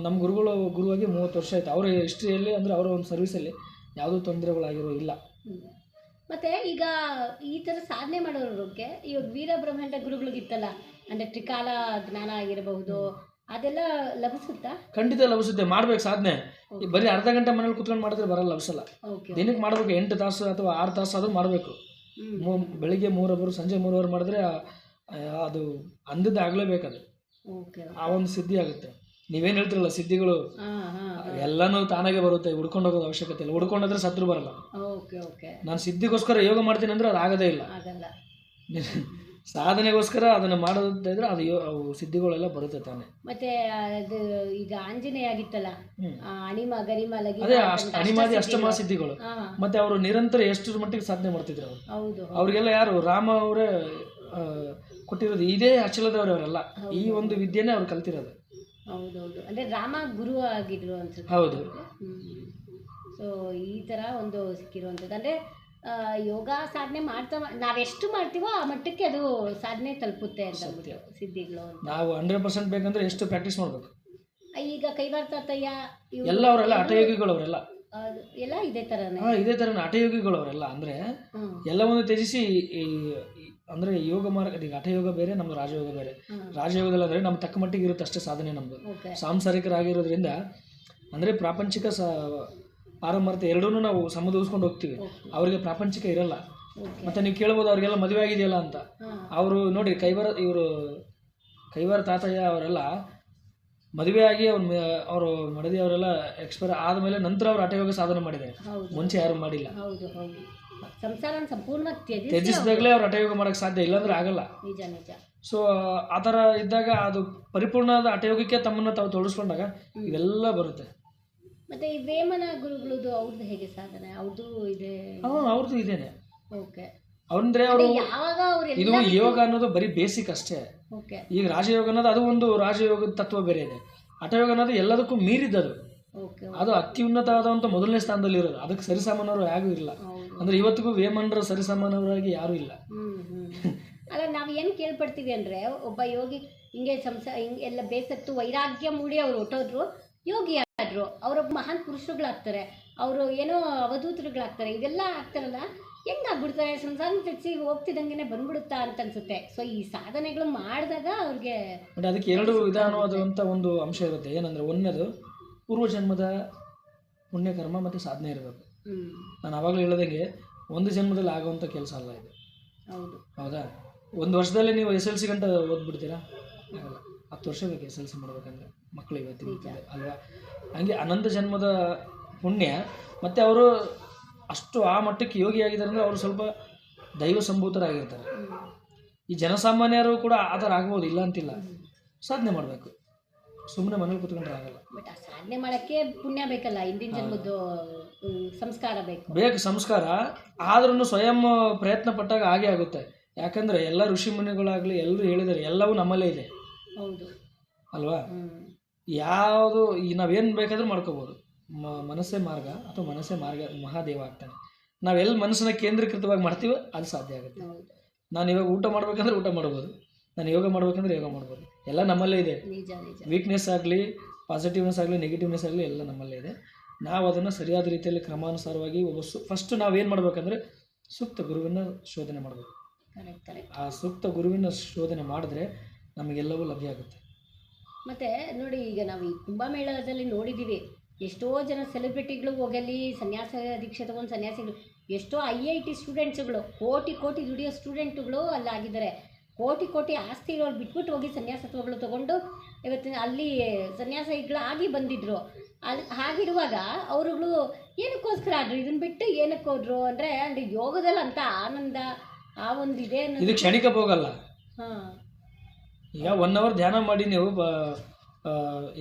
S2: ನಮ್ಮ ಗುರುಗಳು ಗುರುವಾಗಿ ಮೂವತ್ತು ವರ್ಷ ಆಯ್ತು. ಅವರ ಹಿಸ್ಟ್ರಿಯಲ್ಲಿ ಅಂದರೆ ಅವರ ಒಂದು ಸರ್ವಿಸಲ್ಲಿ ಯಾವುದೂ ತೊಂದರೆಗಳಾಗಿರೋ ಇಲ್ಲ.
S1: ಮತ್ತೆ ಈಗ ಈ ತರ ಸಾಧನೆ ಮಾಡೋರಿಗೆ ಇವಾಗ ವೀರಬ್ರಹ್ಮಾಂಡ ಗುರುಗಳಿಗಿತ್ತಲ್ಲ ಅಂದ್ರೆ ತ್ರಿಕಾಲ ಜ್ಞಾನ ಆಗಿರಬಹುದು ಅದೆಲ್ಲ ಲಭಿಸುತ್ತಾ?
S2: ಖಂಡಿತ ಲಭಿಸುತ್ತೆ ಮಾಡ್ಬೇಕು ಸಾಧನೆ. ಬರೀ ಅರ್ಧ ಗಂಟೆ ಮನೇಲಿ ಕುತ್ಕೊಂಡು ಮಾಡಿದ್ರೆ ಬರಲ್ಲ ಲಭಿಸಲ್ಲ.
S1: ಓಕೆ
S2: ದಿನಕ್ಕೆ ಮಾಡ್ಬೇಕು ಎಂಟು ತಾಸು ಅಥವಾ ಆರು ತಾಸು ಆದರೂ ಮಾಡಬೇಕು. ಬೆಳಿಗ್ಗೆ ಮೂರವರು ಸಂಜೆ ಮೂರವರು ಮಾಡಿದ್ರೆ ಅದು ಅಂದದ್ದು
S1: ಆಗಲೇಬೇಕದು
S2: ಆ ಒಂದು ಸಿದ್ಧಿ ಆಗುತ್ತೆ. ನೀವೇನು ಹೇಳ್ತಿರಲ್ಲ ಸಿದ್ಧಿಗಳು. ಎಲ್ಲಾನು ತಾನಾಗೆ ಬರುತ್ತೆ ಹುಡ್ಕೊಂಡು ಹೋಗೋದು ಅವಶ್ಯಕತೆ ಇಲ್ಲ. ಹುಡ್ಕೊಂಡೋದ್ರೆ ಸತ್ರು ಬರಲ್ಲ. ನಾನು ಸಿದ್ಧಿಗೋಸ್ಕರ ಯೋಗ ಮಾಡ್ತೀನಿ ಅಂದ್ರೆ ಅದು ಆಗದೇ ಇಲ್ಲ. ಸಾಧನೆಗೋಸ್ಕರ ಅದನ್ನ ಮಾಡೋದಂತ ಇದ್ರೆ ಅದು ಸಿದ್ಧಿಗಳೆಲ್ಲ ಬರುತ್ತೆ ತಾನೆ.
S1: ಮತ್ತೆ ಅದು ಈಗ ಆಂಜನೇಯ ಆಗಿತ್ತಲ್ಲ? ಅಣಿಮ ಗರಿಮ
S2: ಅದೇ ಅಣಿಮಾದಿ ಅಷ್ಟಮ ಸಿದ್ಧಿಗಳು. ಮತ್ತೆ ಅವರು ನಿರಂತರ ಎಷ್ಟು ಮಟ್ಟಿಗೆ ಸಾಧನೆ ಮಾಡ್ತಿದ್ರು ಅವರು. ಅವ್ರಿಗೆಲ್ಲ ಯಾರು? ರಾಮ ಅವರೇ ಕೊಟ್ಟಿರೋದು. ಇದೇ ಅಚಲದವ್ರು ಅವರೆಲ್ಲ. ಈ ಒಂದು ವಿದ್ಯೆನೇ ಅವ್ರು ಕಲ್ತಿರೋದು.
S1: ಹೌದೌದು. ಅಂದ್ರೆ ರಾಮ ಗುರು ಆಗಿದ್ರು ಅನ್ಸುತ್ತೆ
S2: ಹೌದು
S1: ಸೊ ಈ ತರ ಒಂದು ಸಿಕ್ಕಿರುವಂಥದ್ದು ಅಂದ್ರೆ ಯೋಗ ಸಾಧನೆ ಮಾಡ್ತಾ ನಾವೆಷ್ಟು ಮಾಡ್ತೀವೋ ಆ ಮಟ್ಟಕ್ಕೆ ಅದು ಸಾಧನೆ ತಲುಪುತ್ತೆ ಅಂತ ಅಂದ್ಬಿಟ್ಟು ಸಿದ್ಧಿಗಳು ಅಂತ.
S2: ನಾವು ಹಂಡ್ರೆಡ್ ಪರ್ಸೆಂಟ್ ಬೇಕಂದ್ರೆ ಎಷ್ಟು ಪ್ರಾಕ್ಟೀಸ್ ಮಾಡಬೇಕು?
S1: ಈಗ ಕೈವಾರ್ತಾತಯ್ಯ ಇವ್ರು
S2: ಎಲ್ಲ ಅವರೆಲ್ಲ ಹಠಯೋಗಿಗಳು ಅವರೆಲ್ಲ
S1: ಅದು ಎಲ್ಲ ಇದೇ ತರನೇ.
S2: ಹಾ ಇದೇ ಥರ ಹಠಯೋಗಿಗಳು ಅವರೆಲ್ಲ ಅಂದ್ರೆ
S1: ಹ್ಮ್.
S2: ಎಲ್ಲವನ್ನು ತ್ಯಜಿಸಿ ಈ ಈ- ಅಂದ್ರೆ ಯೋಗ ಮಾರ್ಗ ಈಗ ಹಠಯೋಗ ಬೇರೆ ನಮ್ದು ರಾಜಯೋಗ ಬೇರೆ. ರಾಜಯೋಗದಲ್ಲಿ ಅಂದ್ರೆ ನಮ್ಮ ತಕ್ಕ ಮಟ್ಟಿಗೆ ಇರುತ್ತೆ ಅಷ್ಟೇ ಸಾಧನೆ ನಮ್ದು. ಸಾಂಸಾರಿಕರಾಗಿರೋದ್ರಿಂದ ಅಂದ್ರೆ ಪ್ರಾಪಂಚಿಕ ಸ ಪಾರಮಾರ್ಥ ಎರಡೂ ನಾವು ಸಮದೂಸ್ಕೊಂಡು ಹೋಗ್ತೀವಿ. ಅವರಿಗೆ ಪ್ರಾಪಂಚಿಕ ಇರಲ್ಲ. ಮತ್ತೆ ನೀವು ಕೇಳ್ಬೋದು ಅವ್ರಿಗೆಲ್ಲ ಮದುವೆ ಆಗಿದೆಯಲ್ಲ ಅಂತ. ಅವರು ನೋಡಿ ಕೈವಾರ ಇವರು ಕೈವಾರ ತಾತಯ್ಯ ಅವರೆಲ್ಲ ಮದುವೆ ಆಗಿ ಅವ್ರ ಅವರು ಮಡದಿ ಅವರೆಲ್ಲ ಎಕ್ಸ್ಪೈರ್ ಆದಮೇಲೆ ನಂತರ ಅವ್ರು ಹಠಯೋಗ ಸಾಧನೆ ಮಾಡಿದ್ದಾರೆ. ಮುಂಚೆ ಯಾರು ಮಾಡಿಲ್ಲ.
S1: ಹೌದು ಸಂಪೂರ್ಣವಾಗಿ ತ್ಯಜಿಸಿ
S2: ತ್ಯಜಿಸಿದಾಗಲೇ ಅವ್ರು ಹಠಯೋಗ ಮಾಡೋಕ್ಕೆ ಸಾಧ್ಯ ಇಲ್ಲಾಂದ್ರೆ ಆಗಲ್ಲ.
S1: ನಿಜ ನಿಜ.
S2: ಸೊ ಆ ಥರ ಇದ್ದಾಗ ಅದು ಪರಿಪೂರ್ಣವಾದ ಹಠಯೋಗಕ್ಕೆ ತಮ್ಮನ್ನ ತಾವು ತೊಡಗಿಸ್ಕೊಂಡಾಗ ಇವೆಲ್ಲ ಬರುತ್ತೆ.
S1: ಮತ್ತೆ ಈ ವೇಮನ ಗುರುಗಳದ್ದು ಅವ್ರದ್ದು ಹೇಗೆ ಸಾಧನೆ? ಅವ್ರದ್ದು ಇದೆ.
S2: ಹಾಂ ಅವ್ರದ್ದು ಇದೇನೆ.
S1: ಓಕೆ.
S2: ಅಂದ್ರೆ ಅವರು
S1: ಯಾವಾಗ ಅವ್ರು
S2: ಇದು ಯೋಗ ಅನ್ನೋದು ಬರೀ ಬೇಸಿಕ್ ಅಷ್ಟೇ.
S1: ಓಕೆ.
S2: ಈಗ ರಾಜಯೋಗ ಅನ್ನೋದು ಅದು ಒಂದು ರಾಜಯೋಗದ ತತ್ವ ಬೇರೆ ಇದೆ. ಹಠಯೋಗ ಅನ್ನೋದು ಎಲ್ಲದಕ್ಕೂ ಮೀರಿದ್ದದು.
S1: ಓಕೆ
S2: ಅದು ಅತ್ಯುನ್ನತವಾದಂಥ ಮೊದಲನೇ ಸ್ಥಾನದಲ್ಲಿ ಇರೋದು ಅದಕ್ಕೆ ಸರಿಸಾಮಾನ್ಯರು ಯಾರು ಇಲ್ಲ.
S1: ಹೌದು
S2: ಅಂದ್ರೆ ಇವತ್ತಿಗೂ ವೇಮನರ ಸರಿಸಮಾನವರಾಗಿ ಯಾರು ಇಲ್ಲ.
S1: ಹ್ಮ್ ಹ್ಮ್. ಅಲ್ಲ ನಾವು ಏನು ಕೇಳ್ಪಡ್ತೀವಿ ಅಂದ್ರೆ ಒಬ್ಬ ಯೋಗಿ ಹಿಂಗೆ ಸಂಸ ಹಿಂಗೆ ಎಲ್ಲ ಬೇಸತ್ತು ವೈರಾಗ್ಯ ಮೂಡಿ ಅವ್ರು ಹೊಟ್ಟೋದ್ರು ಯೋಗಿ ಆದ್ರು ಅವರೊಬ್ಬ ಮಹಾನ್ ಪುರುಷರುಗಳಾಗ್ತಾರೆ ಅವರು ಏನೋ ಅವಧೂತರುಗಳಾಗ್ತಾರೆ ಇದೆಲ್ಲ ಆಗ್ತಾರಲ್ಲ ಹೆಂಗಾಗ್ಬಿಡ್ತಾರೆ? ಸಂಸಾರ ತೆಗ್ಸಿ ಹೋಗ್ತಿದ್ದಂಗೆ ಬಂದ್ಬಿಡುತ್ತಾ ಅಂತ ಅನ್ಸುತ್ತೆ. ಸೊ ಈ ಸಾಧನೆಗಳು ಮಾಡಿದಾಗ ಅವ್ರಿಗೆ
S2: ಬಟ್ ಅದಕ್ಕೆ ಎರಡು ವಿಧಾನವಾದಂಥ ಒಂದು ಅಂಶ ಇರುತ್ತೆ. ಏನಂದ್ರೆ ಒಂದನೇದು ಪೂರ್ವಜನ್ಮದ ಪುಣ್ಯಕರ್ಮ ಮತ್ತು ಸಾಧನೆ ಇರಬೇಕು. ನಾನು ಆವಾಗಲೂ ಹೇಳ್ದಂಗೆ ಒಂದು ಜನ್ಮದಲ್ಲಿ ಆಗುವಂಥ ಕೆಲಸ ಅಲ್ಲ ಇದು.
S1: ಹೌದು.
S2: ಹೌದಾ? ಒಂದು ವರ್ಷದಲ್ಲಿ ನೀವು ಎಸ್ ಎಲ್ ಸಿ ಗಂಟ ಓದ್ಬಿಡ್ತೀರಾ? ಹತ್ತು ವರ್ಷ ಬೇಕು ಎಸ್ ಎಲ್ ಸಿ ಮಾಡ್ಬೇಕಂದ್ರೆ. ಮಕ್ಕಳು ಇವತ್ತಿನ. ಅಲ್ವಾ? ಹಂಗೆ ಅನಂತ ಜನ್ಮದ ಪುಣ್ಯ ಮತ್ತು ಅವರು ಅಷ್ಟು ಆ ಮಟ್ಟಕ್ಕೆ ಯೋಗಿಯಾಗಿದ್ದಾರೆ ಅಂದರೆ ಅವರು ಸ್ವಲ್ಪ ದೈವ ಸಂಭೂತರಾಗಿರ್ತಾರೆ. ಈ ಜನಸಾಮಾನ್ಯರು ಕೂಡ ಆ ಥರ ಆಗ್ಬೋದು ಇಲ್ಲ ಅಂತಿಲ್ಲ. ಸಾಧನೆ ಮಾಡಬೇಕು. ಸುಮ್ಮನೆ ಮನೇಲಿ ಕೂತ್ಕೊಂಡ್ರೆ ಆಗಲ್ಲ.
S1: ಬಟ್ ಆ ಸಾಧನೆ ಮಾಡಕ್ಕೆ ಪುಣ್ಯ ಬೇಕಲ್ಲ? ಹಿಂದಿನ ಜನ್ಮದ್ದು ಹ್ಮ್, ಸಂಸ್ಕಾರ ಬೇಕು.
S2: ಬೇಕು ಸಂಸ್ಕಾರ ಆದ್ರೂ ಸ್ವಯಂ ಪ್ರಯತ್ನ ಪಟ್ಟಾಗ ಹಾಗೆ ಆಗುತ್ತೆ. ಯಾಕಂದ್ರೆ ಎಲ್ಲ ಋಷಿ ಮುನಿಗಳಾಗಲಿ ಎಲ್ಲರೂ ಹೇಳಿದ್ದಾರೆ ಎಲ್ಲವೂ ನಮ್ಮಲ್ಲೇ ಇದೆ.
S1: ಹೌದು.
S2: ಅಲ್ವಾ?
S1: ಹ್ಮ್.
S2: ಯಾವುದು ಈ ನಾವೇನು ಬೇಕಾದ್ರೂ ಮಾಡ್ಕೋಬೋದು. ಮ ಮನಸ್ಸೇ ಮಾರ್ಗ ಅಥವಾ ಮನಸ್ಸೇ ಮಾರ್ಗ ಮಹಾದೇವ ಆಗ್ತಾನೆ. ನಾವು ಎಲ್ಲಿ ಮನಸ್ಸನ್ನ ಕೇಂದ್ರೀಕೃತವಾಗಿ ಮಾಡ್ತೀವೋ ಅದು ಸಾಧ್ಯ ಆಗುತ್ತೆ.
S1: ಹೌದು.
S2: ನಾನು ಇವಾಗ ಊಟ ಮಾಡ್ಬೇಕಂದ್ರೆ ಊಟ ಮಾಡ್ಬೋದು. ನಾನು ಯೋಗ ಮಾಡ್ಬೇಕಂದ್ರೆ ಯೋಗ ಮಾಡ್ಬೋದು. ಎಲ್ಲ ನಮ್ಮಲ್ಲೇ ಇದೆ.
S1: ನಿಜ ನಿಜ.
S2: ವೀಕ್ನೆಸ್ ಆಗಲಿ ಪಾಸಿಟಿವ್ನೆಸ್ ಆಗಲಿ ನೆಗೆಟಿವ್ನೆಸ್ ಆಗಲಿ ಎಲ್ಲ ನಮ್ಮಲ್ಲೇ ಇದೆ. ನಾವು ಅದನ್ನು ಸರಿಯಾದ ರೀತಿಯಲ್ಲಿ ಕ್ರಮಾನುಸಾರವಾಗಿ ಒಬ್ಬ ಸು ಫಸ್ಟ್ ನಾವೇನು ಮಾಡಬೇಕಂದ್ರೆ ಸೂಕ್ತ ಗುರುವಿನ ಶೋಧನೆ ಮಾಡಬೇಕು.
S1: ಕರೆಕ್ಟ್ ಕರೆಕ್ಟ್
S2: ಆ ಸೂಕ್ತ ಗುರುವಿನ ಶೋಧನೆ ಮಾಡಿದ್ರೆ ನಮಗೆಲ್ಲವೂ ಲಭ್ಯ ಆಗುತ್ತೆ.
S1: ಮತ್ತೆ ನೋಡಿ ಈಗ ನಾವು ಈ ಕುಂಭಮೇಳದಲ್ಲಿ ನೋಡಿದ್ದೀವಿ ಎಷ್ಟೋ ಜನ ಸೆಲೆಬ್ರಿಟಿಗಳು ಹೋಗಲಿ ಸನ್ಯಾಸ ದೀಕ್ಷೆ ತಗೊಂಡು ಸನ್ಯಾಸಿಗಳು ಎಷ್ಟೋ ಐ ಐ ಟಿ ಸ್ಟೂಡೆಂಟ್ಸ್ಗಳು ಕೋಟಿ ಕೋಟಿ ದುಡಿಯೋ ಸ್ಟೂಡೆಂಟ್ಗಳು ಅಲ್ಲಾಗಿದ್ದಾರೆ. ಕೋಟಿ ಕೋಟಿ ಆಸ್ತಿ ಇರೋರು ಬಿಟ್ಬಿಟ್ಟು ಹೋಗಿ ಸನ್ಯಾಸತ್ವಗಳು ತಗೊಂಡು ಇವತ್ತಿನ ಅಲ್ಲಿ ಸನ್ಯಾಸಿಗಳಾಗಿ ಬಂದಿದ್ರು. ಅಲ್ಲಿ ಹಾಗಿರುವಾಗ ಅವರುಗಳು ಏನಕ್ಕೋಸ್ಕರ ಆದರು? ಇದನ್ನ ಬಿಟ್ಟು ಏನಕ್ಕೆ ಹೋದ್ರು? ಅಂದರೆ ಅಲ್ಲಿ ಯೋಗದಲ್ಲಿ ಅಂತ ಆನಂದ ಆ ಒಂದು ಇದೆ
S2: ಇದು ಕ್ಷಣಿಕ ಹೋಗಲ್ಲ.
S1: ಹಾಂ.
S2: ಈಗ ಒನ್ ಅವರ್ ಧ್ಯಾನ ಮಾಡಿ ನೀವು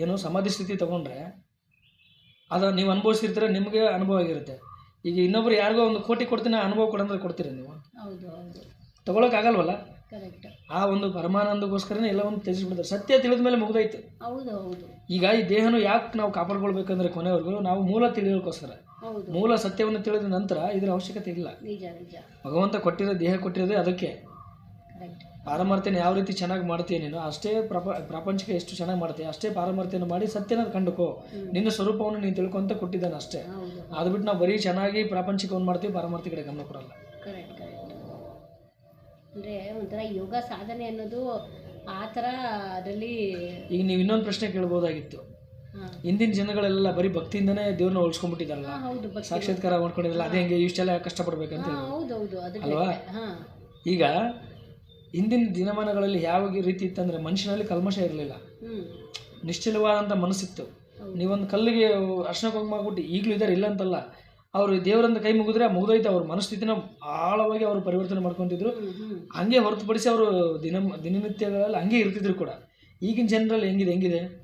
S2: ಏನು ಸಮಾಧಿ ಸ್ಥಿತಿ ತಗೊಂಡ್ರೆ ಅದು ನೀವು ಅನುಭವಿಸಿರ್ತೀರ ನಿಮಗೆ ಅನುಭವ ಆಗಿರುತ್ತೆ. ಈಗ ಇನ್ನೊಬ್ರು ಯಾರಿಗೋ ಒಂದು ಕೋಟಿ ಕೊಡ್ತೀನಿ ಅನುಭವ ಕೊಡಂದ್ರೆ ಕೊಡ್ತೀರಿ ನೀವು.
S1: ಹೌದು ಹೌದು.
S2: ತೊಗೊಳಕ್ಕಾಗಲ್ವಲ್ಲ ಆ ಒಂದು ಪರಮಾನಂದಗೋಸ್ಕರನೇ ಎಲ್ಲವನ್ನು ತ್ಯಜಿಸ್ಬಿಡ್ತಾರೆ. ಸತ್ಯ ತಿಳಿದ ಮೇಲೆ ಮುಗಿದಾಯ್ತು.
S1: ಹೌದು ಹೌದು.
S2: ಈಗ ಈ ದೇಹನು ಯಾಕೆ ನಾವು ಕಾಪಾಡ್ಕೊಳ್ಬೇಕಂದ್ರೆ ಕೊನೆವರೆಗೂ ನಾವು ಮೂಲ ತಿಳಿಯೋಕ್ಕೋಸ್ಕರ. ಮೂಲ ಸತ್ಯವನ್ನು ತಿಳಿದ ನಂತರ ಇದರ ಅವಶ್ಯಕತೆ ಇಲ್ಲ.
S1: ನಿಜ ನಿಜ.
S2: ಭಗವಂತ ಕೊಟ್ಟಿರೋ ದೇಹ ಕೊಟ್ಟಿರೋದೇ ಅದಕ್ಕೆ. ಪಾರಮಾರ್ಥ್ಯನ ಯಾವ ರೀತಿ ಚೆನ್ನಾಗಿ ಮಾಡ್ತೀಯ ನೀನು ಅಷ್ಟೇ ಪ್ರಪ ಪ್ರಪಂಚಕ್ಕೆ ಎಷ್ಟು ಚೆನ್ನಾಗಿ ಮಾಡ್ತೀಯ ಅಷ್ಟೇ ಪಾರಮಾರ್ಥ್ಯನ ಮಾಡಿ ಸತ್ಯನ ಕಂಡುಕೋ. ನಿನ್ನ ಸ್ವರೂಪವನ್ನು ನೀನು ತಿಳ್ಕೊಂತ ಕೊಟ್ಟಿದ್ದಾನೆ ಅಷ್ಟೇ ಅದು ಬಿಟ್ಟು ನಾವು ಬರೀ ಚೆನ್ನಾಗಿ ಪ್ರಪಂಚಕ್ಕೆ ಒಂದು ಮಾಡ್ತೀವಿ ಪಾರಮಾರ್ಥಿ ಕಡೆ ಗಮನ ಕೊಡಲ್ಲ.
S1: ಅಂದರೆ ಒಂಥರ ಯೋಗ ಸಾಧನೆ ಅನ್ನೋದು ಆ ಥರ ಅದರಲ್ಲಿ
S2: ಈಗ ನೀವು ಇನ್ನೊಂದು ಪ್ರಶ್ನೆ ಕೇಳ್ಬೋದಾಗಿತ್ತು. ಹಿಂದಿನ ಜನಗಳೆಲ್ಲ ಬರೀ ಭಕ್ತಿಯಿಂದನೇ ದೇವ್ರನ್ನ ಹೋಲ್ಸ್ಕೊಂಡ್ಬಿಟ್ಟಿದಾರಲ್ಲ ಸಾಕ್ಷಾತ್ಕಾರ ಮಾಡ್ಕೊಂಡಿರಲ್ಲ ಅದೇ ಹೆಂಗೆ ಇಷ್ಟೆಲ್ಲ ಕಷ್ಟಪಡ್ಬೇಕಂತ ಅಲ್ವಾ? ಈಗ ಹಿಂದಿನ ದಿನಮಾನಗಳಲ್ಲಿ ಯಾವ ರೀತಿ ಇತ್ತಂದ್ರೆ ಮನುಷ್ಯನಲ್ಲಿ ಕಲ್ಮಶ ಇರಲಿಲ್ಲ.
S1: ನಿಶ್ಚಲವಾದಂತ
S2: ನಿಶ್ಚಲವಾದಂಥ ಮನಸ್ಸಿತ್ತು. ನೀವೊಂದು ಕಲ್ಲಿಗೆ ಅರ್ಶನ ಕುಂಕುಮ ಹಾಕ್ಬಿಟ್ಟು ಈಗಲೂ ಇದ್ದಾರೆ ಇಲ್ಲ ಅಂತಲ್ಲ ಅವರು ದೇವರನ್ನ ಕೈ ಮುಗಿದ್ರೆ ಮುಗಿದೋಯ್ತು. ಅವ್ರ ಮನಸ್ಥಿತಿನ ಆಳವಾಗಿ ಅವರು ಪರಿವರ್ತನೆ ಮಾಡ್ಕೊತಿದ್ರು. ಹಂಗೆ ಹೊರತುಪಡಿಸಿ ಅವರು ದಿನ ದಿನನಿತ್ಯಗಳಲ್ಲಿ ಹಂಗೆ ಇರ್ತಿದ್ರು ಕೂಡ. ಈಗಿನ ಜನರಲ್ಲಿ ಹೆಂಗಿದೆ ಹೆಂಗಿದೆ?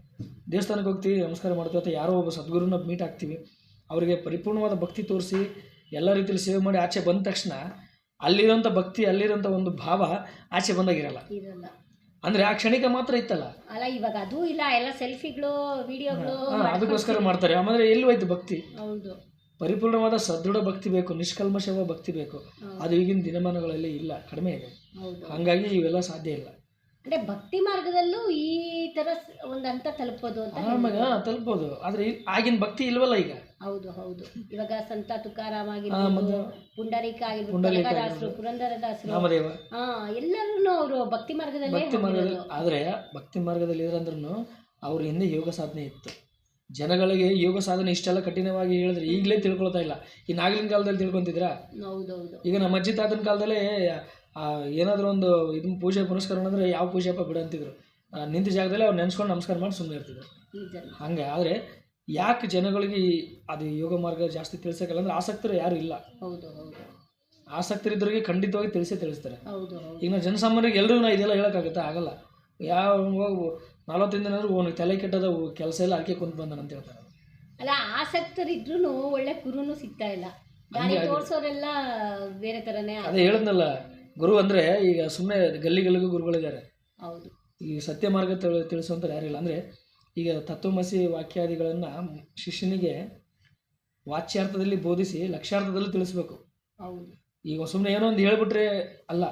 S2: ದೇವಸ್ಥಾನಕ್ಕೆ ಹೋಗ್ತೀವಿ ನಮಸ್ಕಾರ ಮಾಡ್ತೀವಿ ಅಥವಾ ಯಾರೋ ಒಬ್ಬ ಸದ್ಗುರುನ ಮೀಟ್ ಆಗ್ತೀವಿ. ಅವರಿಗೆ ಪರಿಪೂರ್ಣವಾದ ಭಕ್ತಿ ತೋರಿಸಿ ಎಲ್ಲ ರೀತಿಯಲ್ಲಿ ಸೇವೆ ಮಾಡಿ ಆಚೆ ಬಂದ ತಕ್ಷಣ ಅಲ್ಲಿರೋಂಥ ಭಕ್ತಿ ಅಲ್ಲಿರೋಂಥ ಒಂದು ಭಾವ ಆಚೆ ಬಂದಾಗಿರಲ್ಲ.
S1: ಇರಲ್ಲ.
S2: ಅಂದರೆ ಆ ಕ್ಷಣಿಕ ಮಾತ್ರ ಇತ್ತಲ್ಲ?
S1: ಅಲ್ಲ ಇವಾಗ ಅದು ಇಲ್ಲ. ಎಲ್ಲ ಸೆಲ್ಫಿಗಳು ವಿಡಿಯೋಗಳು
S2: ಅದಕ್ಕೋಸ್ಕರ ಮಾಡ್ತಾರೆ. ಆಮೇಲೆ ಎಲ್ಲಿ ಹೋಯ್ತು ಭಕ್ತಿ.
S1: ಹೌದು.
S2: ಪರಿಪೂರ್ಣವಾದ ಸದೃಢ ಭಕ್ತಿ ಬೇಕು ನಿಷ್ಕಲ್ಮಶವ ಭಕ್ತಿ ಬೇಕು. ಅದು ಈಗಿನ ದಿನಮಾನಗಳಲ್ಲಿ ಇಲ್ಲ ಕಡಿಮೆ ಇದೆ. ಹಂಗಾಗಿ ಇವೆಲ್ಲ ಸಾಧ್ಯ ಇಲ್ಲ.
S1: ಅಂದ್ರೆ ಭಕ್ತಿ ಮಾರ್ಗದಲ್ಲೂ ಈ ತರ ಒಂದು ಹಂತ ತಲುಪೋದು ಅಂತ
S2: ಆರಾಮಾಗ ಆದ್ರೆ ಆದರೆ ಈ- ಆಗಿನ ಭಕ್ತಿ ಇಲ್ವಲ್ಲ ಈಗ?
S1: ಹೌದು ಹೌದು. ಇವಾಗ ಸಂತ ತುಕಾರಾಮ್ ಆಗಿರ್ಬೋದು ಪುಂಡರೀಕ ಆಗಿರ್ಬೋದು
S2: ಪುಂಡರೀಕ
S1: ಕನಕದಾಸರು ಪುರಂದರದಾಸರು.
S2: ನಾಮದೇವ
S1: ಹಾ ಎಲ್ಲರೂ ಅವರು ಭಕ್ತಿ ಮಾರ್ಗದಲ್ಲೇ
S2: ಭಕ್ತಿ ಮಾರ್ಗದಲ್ಲಿ
S1: ಆದ್ರೆ
S2: ಆದರೆ ಭಕ್ತಿ ಮಾರ್ಗದಲ್ಲಿ ಇದ್ರಂದ್ರೂ ಅವ್ರ ಹಿಂದೆ ಯೋಗ ಸಾಧನೆ ಇತ್ತು. ಜನಗಳಿಗೆ ಯೋಗ ಸಾಧನೆ ಇಷ್ಟೆಲ್ಲ ಕಠಿಣವಾಗಿ ಹೇಳಿದ್ರೆ ಈಗಲೇ ತಿಳ್ಕೊಳ್ತಾ ಇಲ್ಲ. ಇನ್ನು ಆಗಿನ ಕಾಲದಲ್ಲಿ ತಿಳ್ಕೊಂತಿದ್ರಾ
S1: ಹೌದೌದು.
S2: ಈಗ ನಮ್ಮ ಅಜ್ಜಿ ತಾತನ ಕಾಲದಲ್ಲೇ ಏನಾದರೂ ಒಂದು ಇದನ್ನ ಪೂಜೆ ಪುನಸ್ಕಾರ ಅಂದರೆ ಯಾವ ಪೂಜೆಪ್ಪ ಬಿಡಂತಿದ್ರು ನಿಂತ ಜಾಗದಲ್ಲಿ ಅವ್ರು ನೆನೆಸ್ಕೊಂಡು ನಮಸ್ಕಾರ ಮಾಡಿ ಸುಮ್ಮನೆ ಇರ್ತಿದ್ರು. ಹಂಗೆ. ಆದರೆ ಯಾಕೆ ಜನಗಳಿಗೆ ಅದು ಯೋಗ ಮಾರ್ಗ ಜಾಸ್ತಿ ತಿಳಿಸೋಕ್ಕಲ್ಲ ಅಂದ್ರೆ ಆಸಕ್ತರು ಯಾರು ಇಲ್ಲ.
S1: ಹೌದು ಹೌದು.
S2: ಆಸಕ್ತರಿದ್ದವರಿಗೆ ಖಂಡಿತವಾಗಿ ತಿಳಿಸೇ ತಿಳಿಸ್ತಾರೆ. ಈಗ ನಾವು ಜನಸಾಮಾನ್ಯರಿಗೆ ಎಲ್ಲರೂ ನಾ ಇದೆಲ್ಲ ಹೇಳೋಕ್ಕಾಗತ್ತಾ? ಆಗಲ್ಲ. ಯಾವ ನಲವತ್ತೈದು ದಿನ ಅವ್ನಿಗೆ ತಲೆ ಕೆಟ್ಟದ ಕೆಲಸ ಎಲ್ಲ ಹಾಕಿ ಕುಂತು ಬಂದಾನ ಅಂತ ಹೇಳ್ತಾರೆ.
S1: ಅಲ್ಲ ಆಸಕ್ತರಿದ್ರು ಒಳ್ಳೆ ಗುರುನು ಸಿಗ್ತಾ ಇಲ್ಲ. ದಾರಿ ತೋರ್ಸೋರೆಲ್ಲ ಬೇರೆ ಥರನೇ
S2: ಅದೇ ಹೇಳಿದ್ನಲ್ಲ ಗುರು ಅಂದರೆ ಈಗ ಸುಮ್ಮನೆ ಗಲ್ಲಿ ಗಲ್ಲಿಗೂ ಗುರುಗಳಿದ್ದಾರೆ.
S1: ಹೌದು.
S2: ಈ ಸತ್ಯ ಮಾರ್ಗ ತಿಳಿ ತಿಳಿಸುವಂಥವ್ರು ಯಾರಿಲ್ಲ ಅಂದರೆ ಈಗ ತತ್ವಮಸಿ ವಾಕ್ಯಾದಿಗಳನ್ನು ಶಿಷ್ಯನಿಗೆ ವಾಚ್ಯಾರ್ಥದಲ್ಲಿ ಬೋಧಿಸಿ ಲಕ್ಷ್ಯಾರ್ಥದಲ್ಲಿ ತಿಳಿಸ್ಬೇಕು.
S1: ಹೌದು.
S2: ಈಗ ಸುಮ್ಮನೆ ಏನೋ ಒಂದು ಹೇಳ್ಬಿಟ್ರೆ ಅಲ್ಲ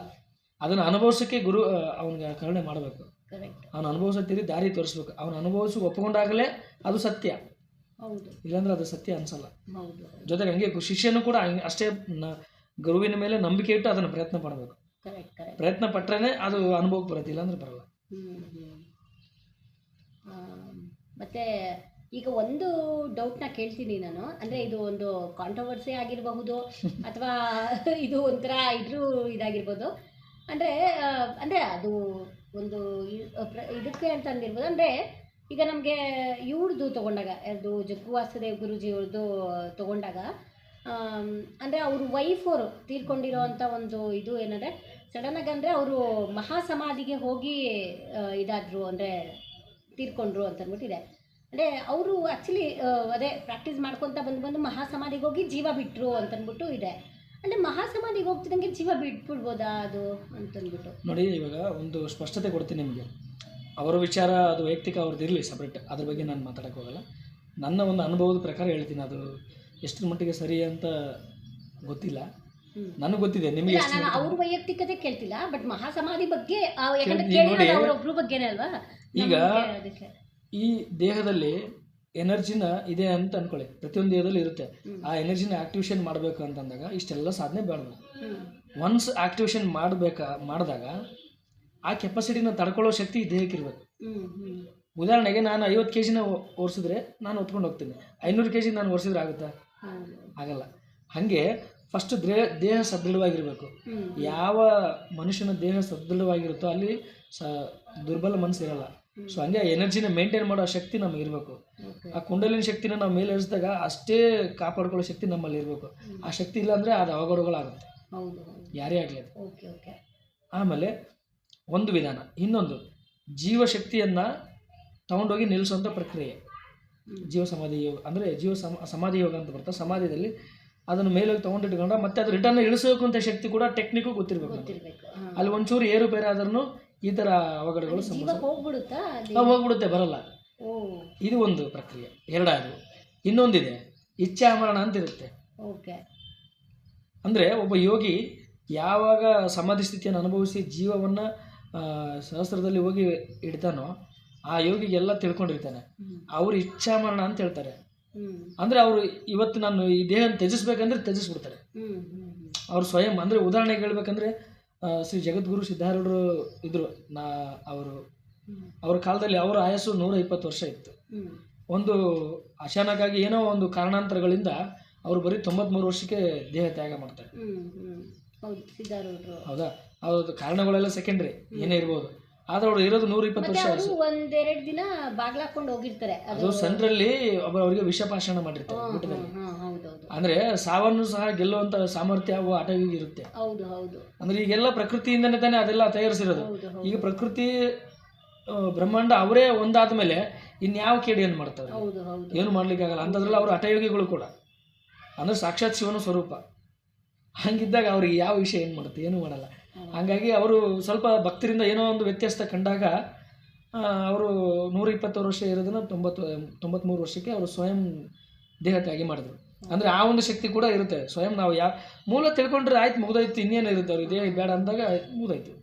S2: ಅದನ್ನು ಅನುಭವಿಸೋಕ್ಕೆ ಗುರು ಅವನಿಗೆ ಕರುಣೆ ಮಾಡಬೇಕು. ಅವನು ಅನುಭವಿಸತ್ತಿದ್ರೆ ದಾರಿ ತೋರಿಸ್ಬೇಕು. ಅವನು ಅನುಭವಿಸಿ ಒಪ್ಪಿಕೊಂಡಾಗಲೇ ಅದು ಸತ್ಯ.
S1: ಹೌದು.
S2: ಇಲ್ಲಾಂದ್ರೆ ಅದು ಸತ್ಯ ಅನ್ಸಲ್ಲ. ಜೊತೆಗೆ ಹಂಗೆ ಶಿಷ್ಯನು ಕೂಡ ಅಷ್ಟೇ ಗುರುವಿನ ಮೇಲೆ ನಂಬಿಕೆ ಇಟ್ಟು ಅದನ್ನು ಪ್ರಯತ್ನ ಪಡಬೇಕು. ಪ್ರಯತ್ನ ಪಟ್ರೇನೆ ಅದು ಅನುಭವಕ್ಕೆ ಬರುತ್ತೆ ಇಲ್ಲಾಂದ್ರೆ ಬರಲ್ಲ.
S1: ಮತ್ತೆ ಈಗ ಒಂದು ಡೌಟ್ನ ಕೇಳ್ತೀನಿ ನಾನು. ಅಂದರೆ ಇದು ಒಂದು ಕಾಂಟ್ರವರ್ಸಿ ಆಗಿರಬಹುದು [LAUGHS] ಅಥವಾ ಇದು ಒಂಥರ ಇದ್ರೂ ಇದಾಗಿರ್ಬೋದು. ಅಂದರೆ ಅಂದರೆ ಅದು ಒಂದು ಇದಕ್ಕೆ ಅಂತ ಅಂದಿರ್ಬೋದು. ಅಂದರೆ ಈಗ ನಮಗೆ ಇವ್ರದ್ದು ತೊಗೊಂಡಾಗ ವಾಸುದೇವ್ ಗುರುಜಿ ಅವ್ರದ್ದು ತೊಗೊಂಡಾಗ ಅಂದರೆ ಅವ್ರ ವೈಫ್ ಅವರು ತೀರ್ಕೊಂಡಿರೋ ಅಂಥ ಒಂದು ಇದು ಏನಂದರೆ ಸಡನ್ನಾಗಿ ಅಂದರೆ ಅವರು ಮಹಾಸಮಾಧಿಗೆ ಹೋಗಿ ಇದಾದರು ಅಂದರೆ ತೀರ್ಕೊಂಡ್ರು ಅಂತ ಅಂದ್ಬಿಟ್ಟಿದೆ ಅಂದರೆ ಅವರು ಆ್ಯಕ್ಚುಲಿ ಅದೇ ಪ್ರಾಕ್ಟೀಸ್ ಮಾಡ್ಕೊತ ಬಂದು ಬಂದು ಮಹಾಸಮಾಧಿಗೆ ಹೋಗಿ ಜೀವ ಬಿಟ್ಟರು ಅಂತಂದ್ಬಿಟ್ಟು ಇದೆ. ಅಂದರೆ ಮಹಾಸಮಾಧಿಗೆ ಹೋಗ್ತಿದ್ದಂಗೆ ಜೀವ ಬಿಟ್ಬಿಡ್ಬೋದಾ ಅದು ಅಂತಂದ್ಬಿಟ್ಟು.
S2: ನೋಡಿ ಇವಾಗ ಒಂದು ಸ್ಪಷ್ಟತೆ ಕೊಡ್ತೀನಿ ನಿಮಗೆ. ಅವರ ವಿಚಾರ ಅದು ವೈಯಕ್ತಿಕ ಅವ್ರದ್ದು ಇರಲಿ ಸಪ್ರೇಟ್ ಅದ್ರ ಬಗ್ಗೆ ನಾನು ಮಾತಾಡಕ್ಕೆ ಹೋಗಲ್ಲ. ನನ್ನ ಒಂದು ಅನುಭವದ ಪ್ರಕಾರ ಹೇಳ್ತೀನಿ ಅದು. ಎಷ್ಟರ ಮಟ್ಟಿಗೆ ಸರಿ ಅಂತ ಗೊತ್ತಿಲ್ಲ. ನನಗೆ ಗೊತ್ತಿದೆ ನಿಮಗೆ ಎಷ್ಟು
S1: ನಾನು ಅವ್ರ ವೈಯಕ್ತಿಕತೆ ಕೇಳ್ತಿಲ್ಲ ಬಟ್ ಮಹಾಸಮಾಧಿ ಬಗ್ಗೆ ಆ, ಯಾಕಂದ್ರೆ
S2: ಕೇಳಿ- ನೋಡಿ.
S1: ಕೇಳಿರೋದು ಬಗ್ಗೆನೇ ಅಲ್ವಾ?
S2: ಈಗ ಈ ದೇಹದಲ್ಲಿ ಎನರ್ಜಿನ ಇದೆ ಅಂತ ಅನ್ಕೊಳ್ಳಿ. ಪ್ರತಿಯೊಂದು ದೇಹದಲ್ಲಿ ಇರುತ್ತೆ. ಆ ಎನರ್ಜಿನ ಆಕ್ಟಿವೇಶನ್ ಮಾಡಬೇಕು ಅಂತಂದಾಗ ಇಷ್ಟೆಲ್ಲ ಸಾಧನೆ ಬೇಡ
S1: ಹ್ಮ್.
S2: ಒನ್ಸ್ ಆಕ್ಟಿವೇಶನ್ ಮಾಡಬೇಕಾ ಮಾಡಿದಾಗ ಆ ಕೆಪಾಸಿಟಿನ ತಡ್ಕೊಳ್ಳೋ ಶಕ್ತಿ ದೇಹಕ್ಕೆ ಇರಬೇಕು. ಉದಾಹರಣೆಗೆ ನಾನು ಐವತ್ತು ಕೆ ಜಿನ ಓಡಿಸಿದ್ರೆ ನಾನು ಹೊತ್ಕೊಂಡು ಹೋಗ್ತೀನಿ. ಐನೂರು ಕೆ ಜಿ ನಾನು ಓಡಿಸಿದ್ರೆ ಆಗುತ್ತಾ? ಆಗಲ್ಲ. ಹಾಗೆ ಫಸ್ಟ್ ದೇಹ ದೇಹ ಸದೃಢವಾಗಿರಬೇಕು. ಯಾವ ಮನುಷ್ಯನ ದೇಹ ಸದೃಢವಾಗಿರುತ್ತೋ ಅಲ್ಲಿ ಸ ದುರ್ಬಲ ಮನಸ್ಸು ಇರಲ್ಲ. ಸೊ ಹಂಗೆ ಎನರ್ಜಿನ ಮೇಂಟೈನ್ ಮಾಡೋ ಶಕ್ತಿ ನಮಗೆ ಇರಬೇಕು. ಆ ಕುಂಡಲಿನ ಶಕ್ತಿನ ನಾವು ಮೇಲೆ ಇಳಿಸಿದಾಗ ಅಷ್ಟೇ ಕಾಪಾಡ್ಕೊಳ್ಳೋ ಶಕ್ತಿ ನಮ್ಮಲ್ಲಿ ಇರಬೇಕು. ಆ ಶಕ್ತಿ ಇಲ್ಲಾಂದರೆ ಅದು ಅವಘಡಗಳಾಗುತ್ತೆ. ಯಾರೇ ಆಗಲಿ ಅದು. ಆಮೇಲೆ ಒಂದು ವಿಧಾನ ಇನ್ನೊಂದು. ಜೀವಶಕ್ತಿಯನ್ನು ತಗೊಂಡೋಗಿ ನಿಲ್ಲಿಸುವಂಥ ಪ್ರಕ್ರಿಯೆ. ಜೀವ ಸಮಾಧಿ ಯೋಗ ಅಂದರೆ ಜೀವ ಸಮ ಸಮಾಧಿ ಯೋಗ ಅಂತ ಬರ್ತದೆ. ಸಮಾಧಿಯಲ್ಲಿ ಅದನ್ನು ಮೇಲೋಗಿ ತೊಗೊಂಡಿಟ್ಕೊಂಡ್ರೆ ಮತ್ತೆ ಅದು ರಿಟರ್ನ್ ಇಳಿಸೋಕ್ಕಂಥ ಅಂತ ಶಕ್ತಿ ಕೂಡ ಟೆಕ್ನಿಕ್ಕು ಗೊತ್ತಿರಬೇಕು. ಅಲ್ಲಿ ಒಂಚೂರು ಏರುಪೇರು ಆದ್ರೂ ಈ ಥರ ಅವಘಡಗಳು ಸಮಸ್ಯೆ
S1: ಹೋಗ್ಬಿಡುತ್ತಾ
S2: ಬರಲ್ಲ. ಇದು ಒಂದು ಪ್ರಕ್ರಿಯೆ. ಎರಡಾದ್ರು ಇನ್ನೊಂದಿದೆ ಇಚ್ಛಾಮರಣ ಅಂತ ಇರುತ್ತೆ
S1: ಓಕೆ.
S2: ಅಂದರೆ ಒಬ್ಬ ಯೋಗಿ ಯಾವಾಗ ಸಮಾಧಿ ಸ್ಥಿತಿಯನ್ನು ಅನುಭವಿಸಿ ಜೀವವನ್ನು ಸಹಸ್ರದಲ್ಲಿ ಹೋಗಿ ಇಡ್ತಾನೋ ಆ ಯೋಗಿಗೆಲ್ಲ ತಿಳ್ಕೊಂಡಿರ್ತಾನೆ. ಅವರು ಇಚ್ಛಾಮರಣ ಅಂತ ಹೇಳ್ತಾರೆ. ಅಂದರೆ ಅವರು ಇವತ್ತು ನಾನು ಈ ದೇಹ ತ್ಯಜಿಸ್ಬೇಕಂದ್ರೆ ತ್ಯಜಿಸ್ಬಿಡ್ತಾರೆ. ಅವ್ರು ಸ್ವಯಂ ಅಂದರೆ ಉದಾಹರಣೆಗೆ ಹೇಳ್ಬೇಕಂದ್ರೆ ಶ್ರೀ ಜಗದ್ಗುರು ಸಿದ್ಧಾರೂಢರು ಇದ್ರು. ನಾ ಅವರು. ಅವ್ರ ಕಾಲದಲ್ಲಿ ಅವರ ಆಯಸ್ಸು ನೂರ ಇಪ್ಪತ್ತು ವರ್ಷ ಇತ್ತು. ಒಂದು ಅಚಾನಕ್ಕಾಗಿ ಏನೋ ಒಂದು ಕಾರಣಾಂತರಗಳಿಂದ ಅವರು ಬರೀ ತೊಂಬತ್ಮೂರು ವರ್ಷಕ್ಕೆ ದೇಹ ತ್ಯಾಗ ಮಾಡ್ತಾರೆ.
S1: ಹೌದಾ
S2: ಅವ್ರದ್ದು ಕಾರಣಗಳೆಲ್ಲ ಸೆಕೆಂಡ್ರಿ ಏನೇ ಇರ್ಬೋದು. ಆದ್ರೆ ಅವ್ರು ಇರೋದು ನೂರ ಇಪ್ಪತ್ತು ವರ್ಷ
S1: ಅವರು ಒಂದೆರಡು ದಿನ ಬಾಗ್ಲಾಕೊಂಡು ಹೋಗಿರ್ತಾರೆ. ಅದು
S2: ಅವರಿಗೆ ವಿಷಪಾಷಣ ಮಾಡಿರ್ತಾರೆ ಊಟದಲ್ಲಿ ಅಂದ್ರೆ ಸಾವನ್ನು ಸಹ ಗೆಲ್ಲುವಂತ ಸಾಮರ್ಥ್ಯ ಅವು ಆಟವಿಗೆ ಇರುತ್ತೆ.
S1: ಹೌದು ಹೌದು.
S2: ಅಂದ್ರೆ ಈಗೆಲ್ಲ ಪ್ರಕೃತಿಯಿಂದನೇ ತಾನೇ ಅದೆಲ್ಲ ತಯಾರಿಸಿರೋದು. ಈಗ ಪ್ರಕೃತಿ ಬ್ರಹ್ಮಾಂಡ ಅವರೇ ಒಂದಾದ ಮೇಲೆ ಇನ್ಯಾವ ಕೇಡಿಯನ್ನು ಮಾಡ್ತಾರೆ? ಏನು ಮಾಡ್ಲಿಕ್ಕೆ ಆಗಲ್ಲ. ಅಂಥದ್ರಲ್ಲಿ ಅವರು ಹಠಯೋಗಿಗಳು ಕೂಡ. ಅಂದ್ರೆ ಸಾಕ್ಷಾತ್ ಶಿವನ ಸ್ವರೂಪ. ಹಂಗಿದ್ದಾಗ ಅವ್ರಿಗೆ ಯಾವ ವಿಷಯ ಏನು ಮಾಡುತ್ತೆ? ಏನು ಮಾಡಲ್ಲ. ಹಾಗಾಗಿ ಅವರು ಸ್ವಲ್ಪ ಭಕ್ತರಿಂದ ಏನೋ ಒಂದು ವ್ಯತ್ಯಾಸ ಕಂಡಾಗ ಅವರು ನೂರ ಇಪ್ಪತ್ತೋರು ವರ್ಷ ಇರೋದನ್ನು ತೊಂಬತ್ತು ತೊಂಬತ್ತ್ಮೂರು ವರ್ಷಕ್ಕೆ ಅವರು ಸ್ವಯಂ ದೇಹತ್ಯಾಗಿ ಮಾಡಿದ್ರು. ಅಂದರೆ ಆ ಒಂದು ಶಕ್ತಿ ಕೂಡ ಇರುತ್ತೆ. ಸ್ವಯಂ ನಾವು ಯಾವ ಮೂಲ ತಿಳ್ಕೊಂಡ್ರೆ ಆಯ್ತು ಮುಗ್ದೋಯ್ತು ಇನ್ನೇನು ಇರುತ್ತೆ ಅವ್ರಿಗೆ? ದೇಹ ಬೇಡ ಅಂದಾಗ ಮುಗ್ದೋಯ್ತು.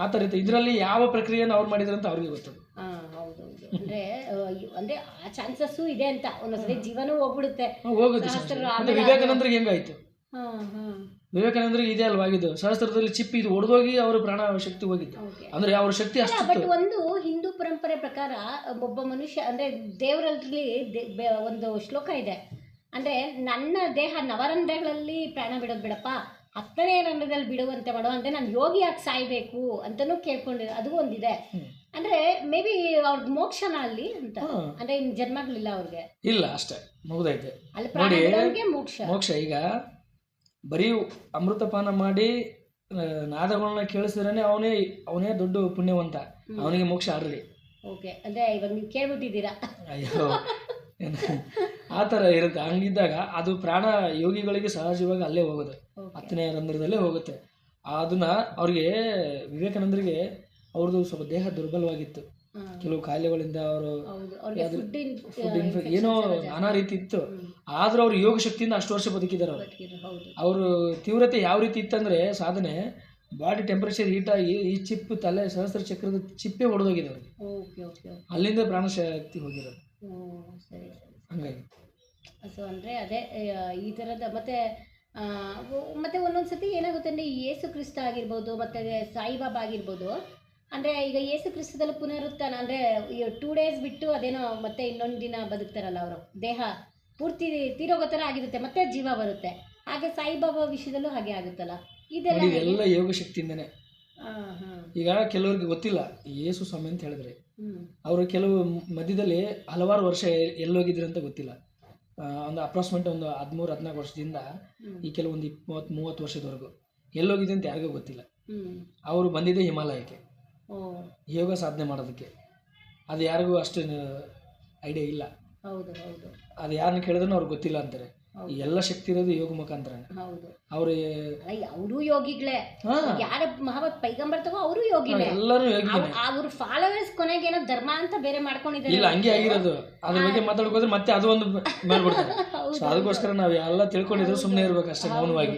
S2: ಆ ಥರ ಇತ್ತು ಇದರಲ್ಲಿ ಯಾವ ಪ್ರಕ್ರಿಯೆಯನ್ನು ಅವ್ರು ಮಾಡಿದ್ರು ಅಂತ ಅವ್ರಿಗೆ
S1: ಹೌದೌದು ಅಂದ್ರೆ ಅಂದ್ರೆ ಆ ಚಾನ್ಸಸ್ಸು ಇದೆ ಅಂತ. ಒಂದೊಂದ್ಸರಿ ಜೀವನೂ ಹೋಗ್ಬಿಡುತ್ತೆ.
S2: ಹೋಗುತ್ತೆ. ವಿವೇಕಾನಂದರಿಗೆ ಹೆಂಗಾಯ್ತು? ವಿವೇಕಾನಂದರಿಗೆ ಇದೆ ಅಲ್ವಾ ಆಗಿದ್ದು? ಸಹಸ್ರದಲ್ಲಿ ಚಿಪ್ಪಿ ಇದು ಒಡೆದೋಗಿ ಅವ್ರ ಪ್ರಾಣ ಶಕ್ತಿ ಹೋಗಿದ್ದು. ಅಂದ್ರೆ ಅವ್ರ ಶಕ್ತಿ
S1: ಬಟ್ ಒಂದು ಹಿಂದೂ ಪರಂಪರೆ ಪ್ರಕಾರ ಒಬ್ಬ ಮನುಷ್ಯ ಅಂದ್ರೆ ದೇವರಲ್ಲಿ ಒಂದು ಶ್ಲೋಕ ಇದೆ. ಅಂದ್ರೆ ನನ್ನ ದೇಹ ನವರಂಧ್ರಗಳಲ್ಲಿ ಪ್ರಾಣ ಬಿಡೋದು ಬಿಡಪ್ಪ ಹತ್ತನೇ ರಂಧ್ರದಲ್ಲಿ ಬಿಡುವಂತೆ ಮಾಡೋ ಅಂದ್ರೆ ನಾನು ಯೋಗಿಯಾಗಿ ಸಾಯ್ಬೇಕು ಅಂತನೂ ಕೇಳ್ಕೊಂಡು ಅದು ಒಂದಿದೆ. ಅಂದ್ರೆ ಮೇ ಬಿ ಅವ್ರದ್ದು ಮೋಕ್ಷನ ಅಲ್ಲಿ ಅಂತ. ಅಂದ್ರೆ ಇನ್ ಜನ್ಮಗಳಿಲ್ಲ ಅವ್ರಿಗೆ.
S2: ಇಲ್ಲ ಅಷ್ಟೇ. ಮುಗ್ದೈತೆ
S1: ಅಲ್ಲಿ ಪ್ರಾಣ
S2: ನೋಡಿ,
S1: ಬಿಡೋರ್ಗೆ ಮೋಕ್ಷ.
S2: ಮೋಕ್ಷ ಈಗ ಬರೀ ಅಮೃತಪಾನ ಮಾಡಿ ನಾದಗಳನ್ನ ಕೇಳಿಸಿದ್ರೆ ಅವನೇ ಅವನೇ ದೊಡ್ಡ ಪುಣ್ಯವಂತ. ಅವನಿಗೆ ಮೋಕ್ಷ ಆಡ್ರಿ
S1: ಓಕೆ ಅಂದ್ರೆ ಇವಾಗ ನೀವು ಕೇಳ್ಬಿಟ್ಟಿದ್ದೀರಾ?
S2: ಅಯ್ಯೋ ಆ ಥರ ಇರುತ್ತೆ. ಹಂಗಿದ್ದಾಗ ಅದು ಪ್ರಾಣ ಯೋಗಿಗಳಿಗೆ ಸಹಜವಾಗಿ ಅಲ್ಲೇ ಹೋಗೋದು. ಹತ್ತನೇ ರಂಧ್ರದಲ್ಲೇ ಹೋಗುತ್ತೆ. ಅದನ್ನ ಅವ್ರಿಗೆ ವಿವೇಕಾನಂದರಿಗೆ ಅವ್ರದ್ದು ಸ್ವಲ್ಪ ದೇಹ ದುರ್ಬಲವಾಗಿತ್ತು. ಕೆಲವು ಕಾಯಿಲೆಗಳಿಂದ ಅವರು ಏನೋ ನಾನಾ ರೀತಿ ಇತ್ತು. ಆದ್ರೂ ಅವ್ರು ಯೋಗ ಶಕ್ತಿಯಿಂದ ಅಷ್ಟು ವರ್ಷ ಬದುಕಿದ್ದಾರೆ ಅವರು. ಅವರು ತೀವ್ರತೆ ಯಾವ ರೀತಿ ಇತ್ತಂದ್ರೆ ಸಾಧನೆ ಬಾಡಿ ಟೆಂಪರೇಚರ್ ಹೀಟ್ ಆಗಿ ಈ ಚಿಪ್ ತಲೆ ಸಹಸ್ರ ಚಕ್ರದ ಚಿಪ್ಪೇ ಹೊಡೆದೋಗಿದೆ ಅವ್ರಿಗೆ. ಅಲ್ಲಿಂದ ಪ್ರಾಣ ಶಕ್ತಿ ಹೋಗಿರೋದು ಹಂಗಾಗಿ.
S1: ಸೊ ಅಂದರೆ ಅದೇ ಈ ಥರದ ಮತ್ತೆ ಮತ್ತೆ ಒಂದೊಂದು ಸತಿ ಏನಾಗುತ್ತೆ ಅಂದರೆ ಯೇಸು ಕ್ರಿಸ್ತ ಆಗಿರ್ಬೋದು ಮತ್ತು ಸಾಯಿಬಾಬಾ ಆಗಿರ್ಬೋದು ಅಂದರೆ ಈಗ ಯೇಸು ಕ್ರಿಸ್ತದಲ್ಲಿ ಪುನರುತ್ಥಾನ ಅಂದರೆ ಟೂ ಡೇಸ್ ಬಿಟ್ಟು ಅದೇನೋ ಮತ್ತೆ ಇನ್ನೊಂದು ದಿನ ಬದುಕ್ತಾರಲ್ಲ ಅವರು ದೇಹ ಪೂರ್ತಿ ತೀರೋಗೋ ಥರ ಆಗಿರುತ್ತೆ ಮತ್ತೆ ಜೀವ ಬರುತ್ತೆ. ಹಾಗೆ ಸಾಯಿಬಾಬಾ ವಿಷಯದಲ್ಲೂ ಹಾಗೆ ಆಗುತ್ತಲ್ಲ. ಇದೆಲ್ಲ
S2: ಯೋಗ ಶಕ್ತಿಯಿಂದನೇ ಈಗ ಕೆಲವರಿಗೆ ಗೊತ್ತಿಲ್ಲ ಯೇಸು ಸ್ವಾಮಿ ಅಂತ ಹೇಳಿದ್ರೆ. ಅವರು ಕೆಲವು ಮಧ್ಯದಲ್ಲಿ ಹಲವಾರು ವರ್ಷ ಎಲ್ಲೋಗಿದ್ರು ಅಂತ ಗೊತ್ತಿಲ್ಲ. ಒಂದು ಅಪ್ರಾಕ್ಸಿಮೇಟ್ ಒಂದು ಹದಿಮೂರು ಹದಿನಾಲ್ಕು ವರ್ಷದಿಂದ ಈ ಕೆಲವೊಂದು ಇಪ್ಪತ್ತು ಮೂವತ್ತು ವರ್ಷದವರೆಗೂ. ಎಲ್ಲೋಗಿದೆ ಅಂತ ಯಾರಿಗೂ ಗೊತ್ತಿಲ್ಲ. ಅವರು ಬಂದಿದ್ದೆ ಹಿಮಾಲಯಕ್ಕೆ. ಯೋಗ ಸಾಧನೆ ಮಾಡೋದಕ್ಕೆ. ಅದು ಯಾರಿಗೂ ಅಷ್ಟು ಐಡಿಯಾ ಇಲ್ಲ.
S1: ಹೌದು ಹೌದು.
S2: ಅದು ಯಾರನ್ನ ಕೇಳಿದ್ರು ಅವ್ರಿಗೆ ಗೊತ್ತಿಲ್ಲ ಅಂತಾರೆ. ಎಲ್ಲ ಶಕ್ತಿ ಇರೋದು ಯೋಗ ಮುಖಾಂತರ
S1: ಹೌದು.
S2: ಅವರು
S1: ಅವರು ಯೋಗಿಗಳೇ. ಯಾರ ಮಹಾವತ್ ಪೈಗಂಬರ್ ತಗೋ ಅವರು ಯೋಗಿಗಳೇ
S2: ಎಲ್ಲರೂ ಯೋಗಿ
S1: ಅವ್ರ ಫಾಲೋವರ್ಸ್ ಕೊನೆಗೆ ಏನೋ ಧರ್ಮ ಅಂತ ಬೇರೆ ಮಾಡ್ಕೊಂಡಿದ್ದಾರೆ.
S2: ಇಲ್ಲ ಹಂಗೆ ಆಗಿರೋದು. ಅದ್ರ ಬಗ್ಗೆ ಮಾತಾಡ್ಕೋದ್ರೆ ಮತ್ತೆ ಅದು ಒಂದು ಮಾಡ್ಬಿಡ್ತಾರೆ ಸೊ [LAUGHS] ಅದಕ್ಕೋಸ್ಕರ ನಾವು ಎಲ್ಲ ತಿಳ್ಕೊಂಡಿದ್ರು ಸುಮ್ಮನೆ ಇರ್ಬೇಕು ಅಷ್ಟೇ ಮೌನವಾಗಿ.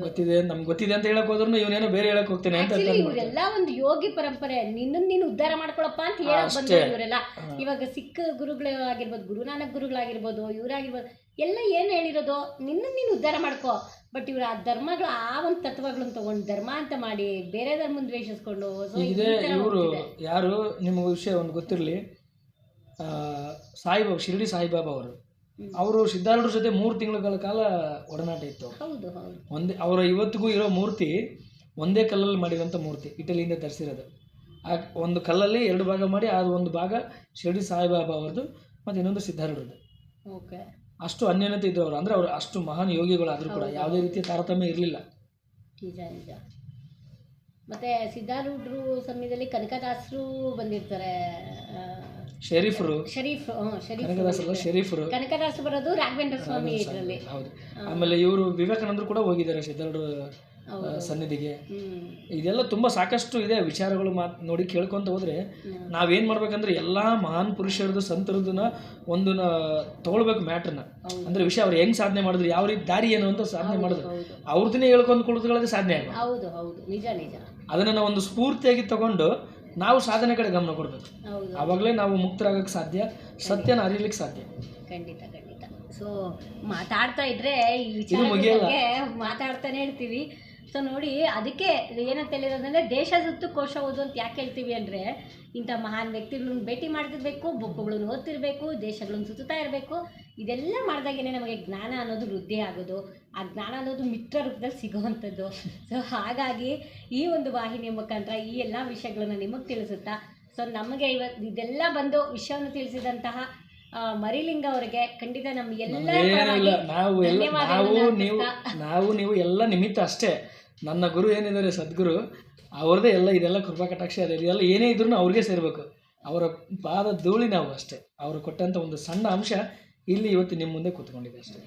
S2: ಗೊತ್ತಿದೆ ನಮ್ಗೆ ಗೊತ್ತಿದೆ ಅಂತ ಹೇಳಕ್ ಹೋದ್ರು ಇವನೇನೋ ಬೇರೆ ಹೇಳಕ್ ಹೋಗ್ತೇನೆ ಅಂತ
S1: ಆಕ್ಚುಲಿ. ಇವರೆಲ್ಲ ಒಂದು ಯೋಗಿ ಪರಂಪರೆ ನಿನ್ನ ನೀನು ಉದ್ಧಾರ ಮಾಡ್ಕೊಳಪ್ಪ ಅಂತ ಹೇಳಕ್ ಬಂದ್ರು ಇವರೆಲ್ಲ. ಇವಾಗ ಸಿಖ್ ಗುರುಗಳು ಆಗಿರ್ಬೋದು ಗುರುನಾನಕ್ ಗುರುಗಳಾಗಿರ್ಬೋದು ಇವರಾಗಿರ್ಬೋದು ಎಲ್ಲ ಏನ್ ಹೇಳಿರೋದು ನಿನ್ನ ನೀನು ಉದ್ಧಾರ ಮಾಡ್ಕೋ. ಬಟ್ ಇವ್ರು ಆ ಧರ್ಮಗಳು ಆ ಒಂದ್ ತತ್ವಗಳನ್ನ ತಗೊಂಡು ಧರ್ಮ ಅಂತ ಮಾಡಿ ಬೇರೆ ಧರ್ಮ ದ್ವೇಷಿಸ್ಕೊಂಡು
S2: ಇದೆ ಇವರು ಯಾರು ನಿಮಗೆ ವಿಷಯ ಒಂದು ಗೊತ್ತಿರಲಿ. ಸಾಯಿಬಾಬಾ ಶಿರಡಿ ಸಾಯಿಬಾಬಾ ಅವರು. ಅವರು ಸಿದ್ಧಾರ್ಥರ ಜೊತೆ ಮೂರು ತಿಂಗಳ ಕಾಲ ಒಡನಾಟ ಇತ್ತು.
S1: ಹೌದು ಹೌದು.
S2: ಒಂದೇ ಅವರ ಇವತ್ತಿಗೂ ಇರೋ ಮೂರ್ತಿ ಒಂದೇ ಕಲ್ಲಲ್ಲಿ ಮಾಡಿರೋಂಥ ಮೂರ್ತಿ ಇಟಲಿಯಿಂದ ತರಿಸಿರೋದು. ಆ ಒಂದು ಕಲ್ಲಲ್ಲಿ ಎರಡು ಭಾಗ ಮಾಡಿ ಅದು ಒಂದು ಭಾಗ ಶಿರಡಿ ಸಾಯಿಬಾಬಾ ಅವ್ರದ್ದು ಮತ್ತು ಇನ್ನೊಂದು ಸಿದ್ಧಾರೂಢರದ್ದು.
S1: ಓಕೆ.
S2: ಅಷ್ಟು ಅನ್ಯೋನ್ಯತೆ ಇದ್ದರು ಅವರು ಅಂದರೆ ಅವರು ಅಷ್ಟು ಮಹಾನ್ ಯೋಗಿಗಳಾದರೂ ಕೂಡ ಯಾವುದೇ ರೀತಿಯ ತಾರತಮ್ಯ ಇರಲಿಲ್ಲ.
S1: ನಿಜ ನಿಜ. ಮತ್ತೆ ಸಿದ್ಧಾರೂಢರು ಸಮಯದಲ್ಲಿ ಕನಕದಾಸರು ಬಂದಿರ್ತಾರೆ. ಆ,
S2: ಶರೀಫರು.
S1: ಶರೀಫ್
S2: ಕನಕದಾಸರಲ್ಲ ಶರೀಫರು.
S1: ಕನಕದಾಸ ಬರೋದು ರಾಘವೇಂದ್ರ ಸ್ವಾಮಿ ಇದರಲ್ಲಿ.
S2: ಹೌದು. ಆಮೇಲೆ ಇವರು ವಿವೇಕಾನಂದರು ಕೂಡ ಹೋಗಿದ್ದಾರೆ ಸಿದ್ಧಾರೂಢ
S1: ಹೌದು.
S2: ಸನ್ನಿಧಿಗೆ. ಇದೆಲ್ಲ ತುಂಬಾ ಸಾಕಷ್ಟು ಇದೆ ವಿಚಾರಗಳು ಮಾತ್ ನೋಡಿ ಕೇಳ್ಕೊಂತ ಹೋದ್ರೆ ನಾವೇನ್ ಮಾಡ್ಬೇಕಂದ್ರೆ ಎಲ್ಲಾ ಮಹಾನ್ ಪುರುಷರದು ಸಂತರದನ್ನ ಒಂದನ್ನ ತಗೊಳ್ಬೇಕು ಮ್ಯಾಟ್ರನ್ನ. ಅಂದ್ರೆ ವಿಷಯ ಅವ್ರು ಹೆಂಗ್ ಸಾಧನೆ ಮಾಡಿದ್ರು ಯಾವ ರೀತಿ ದಾರಿ ಏನು ಅಂತ ಸಾಧನೆ ಮಾಡಿದ್ರು. ಅವ್ರದನ್ನೇ ಹೇಳ್ಕೊಂಡು ಕುಳಿತುಕೊಳ್ಳೋದೇ ಸಾಧನೆ
S1: ಹೌದು ಹೌದು. ನಿಜ ನಿಜ.
S2: ಅದನ್ನ ನಾವು ಒಂದು ಸ್ಫೂರ್ತಿಯಾಗಿ ತಗೊಂಡು ನಾವು ಸಾಧನೆ ಕಡೆ ಗಮನ ಕೊಡಬೇಕು.
S1: ಹೌದು.
S2: ಅವಾಗಲೇ ನಾವು ಮುಕ್ತರಾಗಕ್ಕೆ ಸಾಧ್ಯ ಸತ್ಯನ ಅರಿಲಿಕ್ಕೆ ಸಾಧ್ಯ.
S1: ಖಂಡಿತ ಖಂಡಿತ. ಸೊ ಮಾತಾಡ್ತಾ ಇದ್ರೆ ಈ ವಿಚಾರ ಮಾತಾಡ್ತಾನೆ ಇರ್ತೀವಿ. ಸೊ ನೋಡಿ ಅದಕ್ಕೆ ಏನಂತ ಹೇಳಿರೋದಂದ್ರೆ ದೇಶ ಸುತ್ತು ಕೋಶ ಓದು ಅಂತ ಯಾಕೆ ಹೇಳ್ತೀವಿ ಅಂದರೆ ಇಂಥ ಮಹಾನ್ ವ್ಯಕ್ತಿಗಳನ್ನ ಭೇಟಿ ಮಾಡ್ತಿರ್ಬೇಕು ಬುಕ್ಗಳನ್ನು ಓದ್ತಿರ್ಬೇಕು ದೇಶಗಳನ್ನ ಸುತ್ತಾ ಇರಬೇಕು ಇದೆಲ್ಲ ಮಾಡಿದಾಗೇನೆ ನಮಗೆ ಜ್ಞಾನ ಅನ್ನೋದು ವೃದ್ಧಿ ಆಗೋದು. ಆ ಜ್ಞಾನ ಅನ್ನೋದು ಮಿತ್ರ ರೂಪದಲ್ಲಿ ಸಿಗುವಂಥದ್ದು. ಸೊ ಹಾಗಾಗಿ ಈ ಒಂದು ವಾಹಿನಿಯ ಮುಖಾಂತರ ಈ ಎಲ್ಲ ವಿಷಯಗಳನ್ನ ನಿಮಗೆ ತಿಳಿಸುತ್ತಾ ಸೊ ನಮಗೆ ಇವತ್ತು ಇದೆಲ್ಲ ಬಂದು ವಿಷಯವನ್ನು ತಿಳಿಸಿದಂತಹ ಮರಿಲಿಂಗ ಅವರಿಗೆ ಖಂಡಿತ ನಮ್ಗೆ ಎಲ್ಲ
S2: ನಾವು ನಾವು ನೀವು ನಾವು ನೀವು ಎಲ್ಲ ನಿಮಿತ್ತ ಅಷ್ಟೇ ನನ್ನ ಗುರು ಏನಿದ್ದಾರೆ ಸದ್ಗುರು ಅವ್ರದ್ದೇ ಎಲ್ಲ ಇದೆಲ್ಲ ಕೃಪಾ ಕಟಾಕ್ಷ ಅದೇ ಇದೆಲ್ಲ ಏನೇ ಇದ್ರೂ ಅವ್ರಿಗೆ ಸೇರಬೇಕು. ಅವರ ಪಾದ ಧೂಳಿ ನಾವು ಅಷ್ಟೇ. ಅವರು ಕೊಟ್ಟಂತ ಒಂದು ಸಣ್ಣ ಅಂಶ ಇಲ್ಲಿ ಇವತ್ತು ನಿಮ್ಮ ಮುಂದೆ ಕೂತ್ಕೊಂಡಿದೆ ಅಷ್ಟೇ.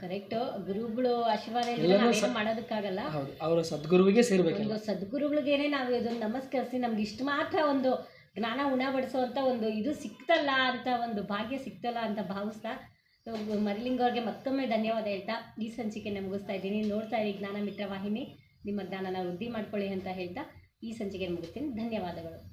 S1: ಕರೆಕ್ಟ್ ಗುರುಗಳು ಆಶೀರ್ವಾದ ನಾವೇನು ಮಾಡೋದಕ್ಕಾಗಲ್ಲ.
S2: ಹೌದು. ಅವರ ಸದ್ಗುರುವಿಗೆ ಸೇರ್ಬೇಕು
S1: ಸದ್ಗುರುಗಳಿಗೆ ಸದ್ಗುರುಗಳಿಗೇನೆ ನಾವು ಇದೊಂದು ನಮಸ್ಕರಿಸಿ ನಮ್ಗೆ ಇಷ್ಟು ಮಾತ್ರ ಒಂದು ಜ್ಞಾನ ಉಣಬಡಿಸುವಂಥ ಒಂದು ಇದು ಸಿಕ್ತಲ್ಲ ಅಂತ ಒಂದು ಭಾಗ್ಯ ಸಿಕ್ತಲ್ಲ ಅಂತ ಭಾವಿಸ್ತಾ ಮರಿಲಿಂಗ ಅವ್ರಿಗೆ ಮತ್ತೊಮ್ಮೆ ಧನ್ಯವಾದ ಹೇಳ್ತಾ ಈ ಸಂಚಿಕೆ ಮುಗಿಸ್ತಾ ಇದ್ದೀನಿ. ನೋಡ್ತಾ ಇರಿ ಜ್ಞಾನ ಮಿತ್ರ ವಾಹಿನಿ. ನಿಮ್ಮ ಜ್ಞಾನನ ವೃದ್ಧಿ ಮಾಡ್ಕೊಳ್ಳಿ ಅಂತ ಹೇಳ್ತಾ ಈ ಸಂಚಿಕೆ ಮುಗಿಸ್ತೀನಿ. ಧನ್ಯವಾದಗಳು.